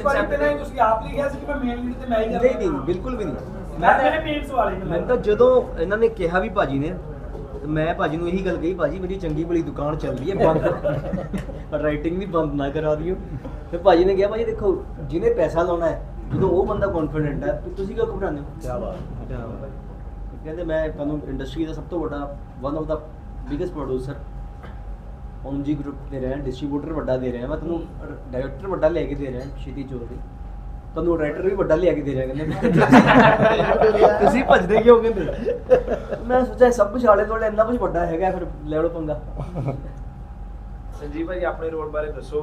ਪਹਿਲਾਂ ਹੀ ਤੁਸੀਂ ਆਪ ਲਿਖਿਆ ਸੀ ਕਿ ਮੈਂ ਮੇਨ ਲੀਡ ਤੇ ਮੈਂ ਹੀ ਨਹੀਂ ਕਰਨਾ ਨਹੀਂ ਬਿਲਕੁਲ ਵੀ ਨਹੀਂ। ਮੈਂ ਮੇਰੇ ਮੇਨ ਸਵਾਲ ਹੀ ਮੈਂ ਤਾਂ ਜਦੋਂ ਇਹਨਾਂ ਨੇ ਕਿਹਾ ਵੀ ਭਾਜੀ ਨੇ ਮੈਂ ਭਾਜੀ ਨੂੰ ਇਹੀ ਗੱਲ ਕਹੀ ਭਾਜੀ ਮੇਰੀ ਚੰਗੀ ਭਲੀ ਦੁਕਾਨ ਚੱਲ ਰਹੀ ਹੈ ਬੰਦ। [LAUGHS] ਰਾਈਟਿੰਗ ਵੀ ਬੰਦ ਨਾ ਕਰਾ ਦਿਓ। ਤੇ ਭਾਜੀ ਨੇ ਕਿਹਾ ਭਾਜੀ ਦੇਖੋ ਜਿਹਨੇ ਪੈਸਾ ਲਾਉਣਾ ਹੈ ਜਦੋਂ ਉਹ ਬੰਦਾ ਕੌਨਫੀਡੈਂਟ ਹੈ ਤੇ ਤੁਸੀਂ ਕਿਉਂ ਘਬਰਾਉਂਦੇ ਹੋ? ਕੀ ਬਾਤ ਕਿਆ ਬਾਤ। ਕਹਿੰਦੇ ਮੈਂ ਤੁਹਾਨੂੰ ਇੰਡਸਟਰੀ ਦਾ ਸਭ ਤੋਂ ਵੱਡਾ one of the biggest producer Omjee group ਦੇ ਰਹੇ ਡਿਸਟ੍ਰੀਬਿਊਟਰ ਵੱਡਾ ਦੇ ਰਿਹਾ ਮੈਂ ਤੁਹਾਨੂੰ ਡਾਇਰੈਕਟਰ ਵੱਡਾ ਲੈ ਕੇ ਦੇ ਰਿਹਾ ਸ਼ੀਤੀ ਚੌਧਰੀ ਤੁਹਾਨੂੰ ਰਾਈਟਰ ਵੀ ਵੱਡਾ ਲਿਆ ਕੇ ਦੇ ਰਿਹਾ ਕਹਿੰਦੇ ਤੁਸੀਂ ਭੱਜਦੇ ਕਿਉਂ ਕਹਿੰਦੇ? ਮੈਂ ਸੋਚਿਆ ਸਭ ਕੁਝ ਆਲੇ ਦੁਆਲੇ ਇੰਨਾ ਕੁਝ ਵੱਡਾ ਹੈਗਾ ਫਿਰ ਲੈ ਲਓ ਪੰਗਾ। ਸੰਜੀਵ ਭਾਜੀ ਆਪਣੇ ਰੋਲ ਬਾਰੇ ਦੱਸੋ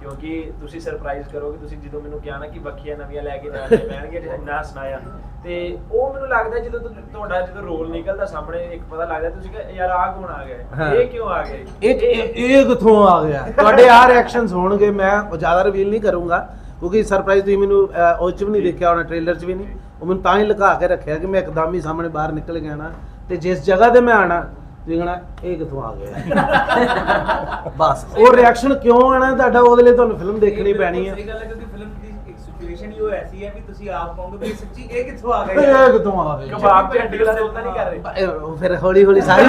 ਕਿਉਂਕਿ ਤੁਸੀਂ ਸਰਪ੍ਰਾਈਜ਼ ਕਰੋਗੇ ਤੁਸੀਂ ਜਦੋਂ ਮੈਨੂੰ ਕਿਹਾ ਨਾ ਕਿ ਬੱਖੀਆਂ ਨਵੀਆਂ ਲੈ ਕੇ ਜਾਣੇ ਪੈਣਗੇ ਇੰਨਾ ਸੁਣਾਇਆ ਤੇ ਉਹ ਮੈਨੂੰ ਲੱਗਦਾ ਜਦੋਂ ਤੁਹਾਡਾ ਜਦੋਂ ਰੋਲ ਨਿਕਲਦਾ ਸਾਹਮਣੇ ਇੱਕ ਪਤਾ ਲੱਗਦਾ ਤੁਸੀਂ ਕਿ ਯਾਰ ਆਹ ਕੌਣ ਆ ਗਿਆ। ਇਹ ਕਿਉਂ ਆ ਗਏ ਇਹ ਇਹ ਕਿੱਥੋਂ ਆ ਗਿਆ? ਤੁਹਾਡੇ ਆ ਰਿਐਕਸ਼ਨਸ ਹੋਣਗੇ ਮੈਂ ਜ਼ਿਆਦਾ ਰਿਵੀਲ ਨਹੀਂ ਕਰੂੰਗਾ ਕਿਉਂਕਿ ਸਰਪ੍ਰਾਈਜ਼ ਤੁਸੀਂ ਮੈਨੂੰ ਉਹ 'ਚ ਵੀ ਨਹੀਂ ਦੇਖਿਆ ਹੋਣਾ ਟ੍ਰੇਲਰ 'ਚ ਵੀ ਨਹੀਂ। ਉਹ ਮੈਨੂੰ ਤਾਂ ਹੀ ਲੁਕਾ ਕੇ ਰੱਖਿਆ ਕਿ ਮੈਂ ਇੱਕਦਮ ਹੀ ਸਾਹਮਣੇ ਬਾਹਰ ਨਿਕਲ ਗਿਆ ਨਾ। ਤੇ ਜਿਸ ਜਗ੍ਹਾ ਤੇ ਮੈਂ ਆਣਾ ਤੁਸੀਂ ਕਹਣਾ ਇਹ ਕਿੱਥੋਂ ਆ ਗਿਆ? ਬਸ ਉਹ ਰਿਐਕਸ਼ਨ ਕਿਉਂ ਆਣਾ ਤੁਹਾਡਾ? ਉਹਦੇ ਲਈ ਤੁਹਾਨੂੰ ਫਿਲਮ ਦੇਖਣੀ ਪੈਣੀ ਹੈ। ਸਹੀ ਗੱਲ ਹੈ ਕਿਉਂਕਿ ਫਿਲਮ ਦੀ ਇੱਕ ਸਿਚੁਏਸ਼ਨ ਹੀ ਉਹ ਐਸੀ ਹੈ ਵੀ ਤੁਸੀਂ ਆਪ ਕਹੋਗੇ ਵੀ ਸੱਚੀ ਇਹ ਕਿੱਥੋਂ ਆ ਇਹ ਗਿਆ ਕਿੱਥੋਂ ਆ ਗਿਆ? ਕਬਾਬ ਤੇ ਹੱਡੀ ਰੋਲ ਤਾਂ ਨਹੀਂ ਕਰ ਰਹੇ। ਇਹ ਫਿਰ ਹੌਲੀ ਹੌਲੀ ਸਾਰੀ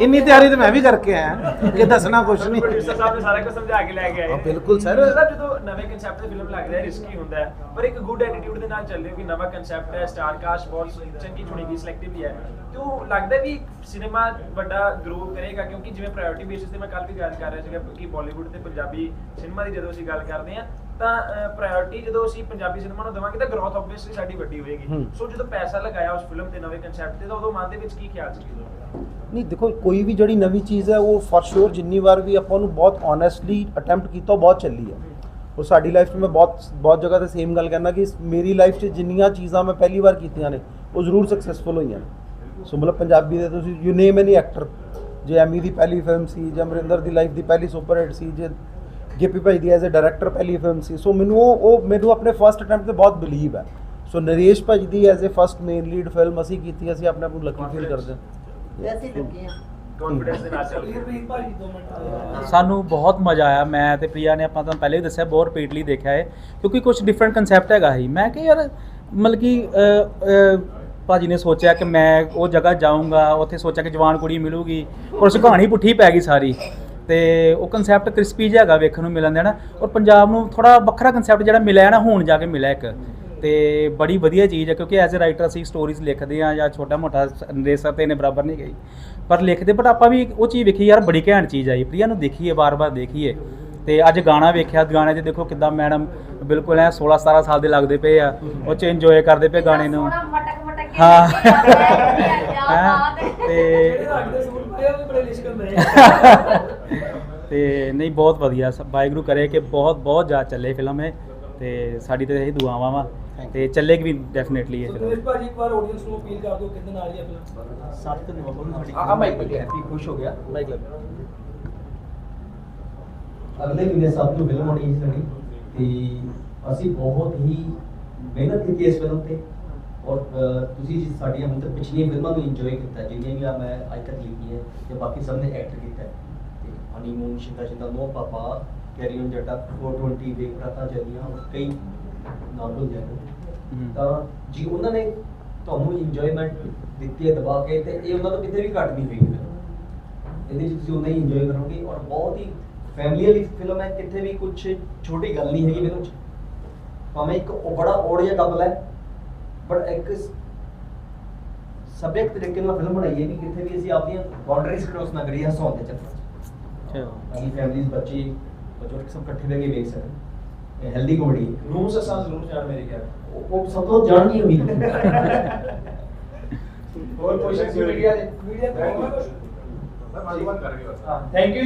ਇੰਨੀ ਤਿਆਰੀ ਤਾਂ ਮੈਂ ਵੀ ਕਰਕੇ ਆਇਆ ਕਿ ਦੱਸਣਾ ਕੁਛ ਨਹੀਂ। ਪ੍ਰੋਡਿਊਸਰ ਸਾਹਿਬ ਨੇ ਸਾਰਾ ਕੁਝ ਸਮਝਾ ਕੇ ਲੈ ਕੇ ਆਏ। ਹਾਂ। ਬਿਲਕੁਲ ਲੱਗਦਾ ਜਦੋਂ ਨਵੇਂ ਕਨਸੈਪਟ ਤੇ ਫਿਲਮ ਲੱਗ ਰਿਹਾ ਰਿਸਕੀ ਹੁੰਦਾ ਹੈ। ਪਰ ਇੱਕ ਗੁੱਡ ਐਟੀਟਿਊਡ ਦੇ ਨਾਲ ਚੱਲੇ ਹੋ ਕਿ ਨਵਾਂ ਕਨਸੈਪਟ ਹੈ ਸਟਾਰ ਕਾਸਟ ਬਹੁਤ ਚੰਗੀ ਚੁਣੀ ਗਈ ਸਿਲੈਕਟਿਵਲੀ ਹੈ। ਤੇ ਉਹ ਲੱਗਦਾ ਵੀ ਸਿਨੇਮਾ ਵੱਡਾ ਗਰੋ ਕਰੇਗਾ ਕਿਉਂਕਿ ਜਿਵੇਂ ਪ੍ਰਾਇੋਰਟੀ ਬੇਸਿਸ ਤੇ ਮੈਂ ਕੱਲ ਵੀ ਗੱਲ ਕਰ ਰਿਹਾ ਸੀਗਾ ਕਿ ਬਾਲੀਵੁੱਡ ਤੇ ਪੰਜਾਬੀ ਸਿਨੇਮਾ ਦੀ ਜਦੋਂ ਅਸੀਂ ਗੱਲ ਕਰਦੇ ਹਾਂ ਤਾਂ ਪ੍ਰਾਇੋਰਟੀ ਜਦੋਂ ਅਸੀਂ ਪੰਜਾਬੀ ਸਿਨੇਮਾ ਨੂੰ ਦੇਵਾਂਗੇ ਤਾਂ ਗਰੋਥ ਆਬਵੀਅਸਲੀ ਸਾਡੀ ਵੱਡੀ ਹੋਏਗੀ। ਸੋ ਜਦੋਂ ਪੈਸਾ ਲਗਾਇਆ ਉਸ ਫਿਲਮ ਤੇ ਨਵੇਂ ਕਨਸੈਪਟ ਤੇ ਤਾਂ ਉਦੋਂ ਮਨ ਦੇ ਵਿੱਚ ਕੀ ਖਿਆਲ ਸੀ ਨਹੀਂ ਦੇਖੋ ਕੋਈ ਵੀ ਜਿਹੜੀ ਨਵੀਂ ਚੀਜ਼ ਹੈ ਉਹ ਫॉर ਸ਼ੋਰ ਜਿੰਨੀ ਵਾਰ ਵੀ ਆਪਾਂ ਉਹਨੂੰ ਬਹੁਤ ਓਨੈਸਟਲੀ ਅਟੈਂਪਟ ਕੀਤਾ ਬਹੁਤ ਚੱਲੀ ਹੈ। ਉਹ ਸਾਡੀ ਲਾਈਫ 'ਚ ਮੈਂ ਬਹੁਤ ਬਹੁਤ ਜਗ੍ਹਾ ਤੇ ਸੇਮ ਗੱਲ ਕਰਨਾ ਕਿ ਮੇਰੀ ਲਾਈਫ 'ਚ ਜਿੰਨੀਆਂ ਚੀਜ਼ਾਂ ਮੈਂ ਪਹਿਲੀ ਵਾਰ ਕੀਤੀਆਂ ਨੇ ਉਹ ਜ਼ਰੂਰ ਸਕਸੈਸਫੁਲ ਹੋਈਆਂ ਨੇ। ਸੋ ਮਤਲਬ ਪੰਜਾਬੀ ਦੇ ਤੁਸੀਂ ਯੂ ਨੇਮ ਐਨੀ ਐਕਟਰ ਜੇ ਐਮੀ ਦੀ ਪਹਿਲੀ ਫਿਲਮ ਸੀ ਜਾਂ ਅਮਰਿੰਦਰ ਦੀ ਲਾਈਫ ਦੀ ਪਹਿਲੀ ਸੁਪਰ ਹਿੱਟ ਸੀ ਜੇ ਗਿੱਪੀ ਭਾਈ ਦੀ ਐਜ਼ ਅ ਡਾਇਰੈਕਟਰ ਪਹਿਲੀ ਫਿਲਮ ਸੀ। ਸੋ ਮੈਨੂੰ ਉਹ ਉਹ ਮੈਨੂੰ ਆਪਣੇ ਫਰਸਟ ਅਟੈਂਪਟ ਤੇ ਬਹੁਤ ਬਿਲੀਵ ਹੈ। So Naresh Bhai the as a first main lead film ਅਸੀਂ ਕੀਤੀ ਅਸੀਂ ਆਪਣੇ ਆਪ ਨੂੰ ਲੱਕੀ ਫੀਲ ਕਰਦੇ ਹਾਂ। ਵੈਸੇ ਹੀ ਲੱਗੇ ਕੌਨਫੀਡੈਂਸ ਦੇ ਨਾਲ ਚੱਲ ਮਿੰਟ। ਸਾਨੂੰ ਬਹੁਤ ਮਜ਼ਾ ਆਇਆ। ਮੈਂ ਤੇ ਪ੍ਰਿਆ ਨੇ ਆਪਾਂ ਤੁਹਾਨੂੰ ਪਹਿਲੇ ਵੀ ਦੱਸਿਆ ਬਹੁਤ ਰਿਪੀਟਲੀ ਦੇਖਿਆ ਹੈ ਕਿਉਂਕਿ ਕੁਝ ਡਿਫਰੈਂਟ ਕਨਸੈਪਟ ਹੈਗਾ ਹੀ ਮੈਂ ਕਿ ਯਾਰ ਮਤਲਬ ਕਿ ਭਾਜੀ ਨੇ ਸੋਚਿਆ ਕਿ ਮੈਂ ਉਹ ਜਗ੍ਹਾ ਜਾਊਂਗਾ ਉੱਥੇ ਸੋਚਿਆ ਕਿ ਜਵਾਨ ਕੁੜੀ ਮਿਲੂਗੀ ਔਰ ਉਸ ਕਹਾਣੀ ਪੁੱਠੀ ਪੈ ਗਈ ਸਾਰੀ। ਤੇ ਉਹ ਕਨਸੈਪਟ ਕ੍ਰਿਸਪੀ ਜਿਹਾ ਹੈਗਾ ਵੇਖਣ ਨੂੰ ਮਿਲਣ ਦਾ ਨਾ ਔਰ ਪੰਜਾਬ ਨੂੰ ਥੋੜਾ ਵੱਖਰਾ ਕਨਸੈਪਟ ਜਿਹੜਾ ਮਿਲਿਆ ਨਾ, ਹੁਣ ਜਾ ਕੇ ਮਿਲਿਆ ਇੱਕ ਤੇ ਬੜੀ ਵਧੀਆ ਚੀਜ਼ ਹੈ ਕਿਉਂਕਿ ਐਜ਼ ਅ ਰਾਈਟਰ ਅਸੀਂ ਸਟੋਰੀਜ਼ ਲਿਖਦੇ ਆ ਜਾਂ ਛੋਟਾ ਮੋਟਾ ਨਰੇਸਰ ਤੇ ਇਹਨੇ ਬਰਾਬਰ ਨਹੀਂ ਗਈ ਪਰ ਲਿਖਦੇ ਬਟ ਆਪਾਂ ਵੀ ਉਹ ਚੀਜ਼ ਵੇਖੀ ਯਾਰ ਬੜੀ ਘੈਂਟ ਚੀਜ਼ ਆਈ, ਪ੍ਰਿਆ ਨੂੰ ਦੇਖੀਏ ਵਾਰ-ਵਾਰ ਦੇਖੀਏ ਤੇ ਅੱਜ ਗਾਣਾ ਵੇਖਿਆ ਗਾਣੇ 'ਚ ਦੇਖੋ ਕਿੱਦਾਂ ਮੈਡਮ ਬਿਲਕੁਲ ਐ 16 17 ਸਾਲ ਦੇ ਲੱਗਦੇ ਪਏ ਆ, ਉਹ 'ਚ ਇੰਜੋਏ ਕਰਦੇ ਪਏ ਗਾਣੇ ਨੂੰ। ਹਾਂ। ਹਾਂ। ਤੇ ਦੇ ਸੂਟ ਪਾਏ ਉਹ ਵੀ ਬੜੇ ਲਿਸ਼ਕਣ ਨੇ ਤੇ ਨਹੀਂ ਬਹੁਤ ਵਧੀਆ। ਵਾਹਿਗੁਰੂ ਕਰੇ ਕਿ ਬਹੁਤ ਬਹੁਤ ਜ਼ਿਆਦਾ ਚੱਲੇ ਫਿਲਮ ਇਹ। ਤੇ ਸਾਡੀ ਤੇ ਇਹ ਦੁਆਵਾਂ ਵਾ। ਤੇ ਚੱਲੇਗੀ ਵੀ ਡੈਫੀਨਿਟਲੀ ਇਹ ਫਿਲਮ। ਭਾਜੀ ਇੱਕ ਵਾਰ ਆਡੀਅנס ਨੂੰ ਅਪੀਲ ਕਰ ਦਿਓ ਕਿੰਨੇ ਨਾਲ ਹੀ ਆ ਫਿਲਮ? 7 ਨਵੰਬਰ ਨੂੰ ਸਾਡੀ ਆ ਮਾਈਕ ਲੱਗੇ। ਹੈਪੀ ਖੁਸ਼ ਹੋ ਗਿਆ। ਮਾਈਕ ਲੱਗ। ਅਗਲੇ ਮਹੀਨੇ ਸਭ ਨੂੰ ਫਿਲਮ ਆਉਣੀ ਹੈ ਸਾਡੀ। ਤੇ ਅਸੀਂ ਬਹੁਤ ਹੀ ਮਿਹਨਤ ਕੀਤੀ ਇਸ ਫਿਲਮ ਤੇ। ਔਰ ਤੁਸੀਂ ਜੀ ਸਾਡੀਆਂ ਹੁਣ ਤੱਕ ਪਿਛਲੀਆਂ ਫਿਲਮਾਂ ਨੂੰ ਇੰਜੋਏ ਕੀਤਾ ਜਿਹੜੀਆਂ ਵੀ ਆ ਮੈਂ ਅੱਜ ਤੱਕ ਲਿਖੀਆਂ ਤੇ ਬਾਕੀ ਸਭ ਨੇ ਐਕਟ ਕੀਤਾ ਹੈ। ਤੇ honeymoon Shinda Shinda no papa carry on Jatta 420 ਵੇਖ ਚੱਲੀਆਂ ਔਰ ਕਈ ਨਾਵਲ ਜਨ ਤਾਂ ਜੀ ਉਹਨਾਂ ਨੇ ਤੁਹਾਨੂੰ ਇੰਜੋਇਮੈਂਟ ਦਿੱਤੀ ਹੈ ਦਬਾ ਕੇ ਤੇ ਇਹ ਉਹਨਾਂ ਤੋਂ ਕਿਤੇ ਵੀ ਘੱਟ ਨਹੀਂ ਹੋਈ ਇਹਦੇ 'ਚ ਤੁਸੀਂ ਉਨਾ ਹੀ ਇੰਜੋਏ ਕਰੋਗੇ ਔਰ ਬਹੁਤ ਹੀ ਫੈਮਿਲੀ ਵਾਲੀ ਫਿਲਮ ਹੈ ਕਿਤੇ ਵੀ ਕੁਝ ਛੋਟੀ ਗੱਲ ਨਹੀਂ ਹੈਗੀ 'ਚ ਭਾਵੇਂ ਇੱਕ ਉਹ ਬੜਾ ਔੜ ਜਿਹਾ ਕਪਲ ਹੈ ਬਟ ਇੱਕ ਸਬਜੈਕਟ ਤਰੀਕੇ ਨਾਲ ਫਿਲਮ ਬਣਾਈ ਹੈ ਕਿ ਕਿੱਥੇ ਵੀ ਅਸੀਂ ਆਪਣੀਆਂ ਬਾਉਂਡਰੀਜ਼ ਕ੍ਰੋਸ ਨਾ ਕਰੀਏ ਹਸਾਉਣ ਦੇ ਚੱਕਰ ਚ। ਅਸੀਂ ਫੈਮਿਲੀਜ਼ ਬੱਚੇ ਬਜ਼ੁਰਗ ਸਭ ਇਕੱਠੇ ਬਹਿ ਕੇ ਵੇਖ ਸਕਣ ਹੈਲਦੀ ਕਮੇਡੀ ਰੂਮਸ ਅਸਾਂ ਜ਼ਰੂਰ ਜਾਣ ਮੇਰੇ ਖਿਆਲ ਉਹ ਸਭ ਤੋਂ ਜਾਣ ਨਹੀਂ ਉਮੀਦ ਹੋਰ ਕੁਐਸਚਨ ਮੀਡੀਆ ਦੇ ਮੀਡੀਆ ਦੇ ਮੈਂ ਮਾਲੂਮਾਤ ਕਰ ਗਿਆ ਹਾਂ ਥੈਂਕ ਯੂ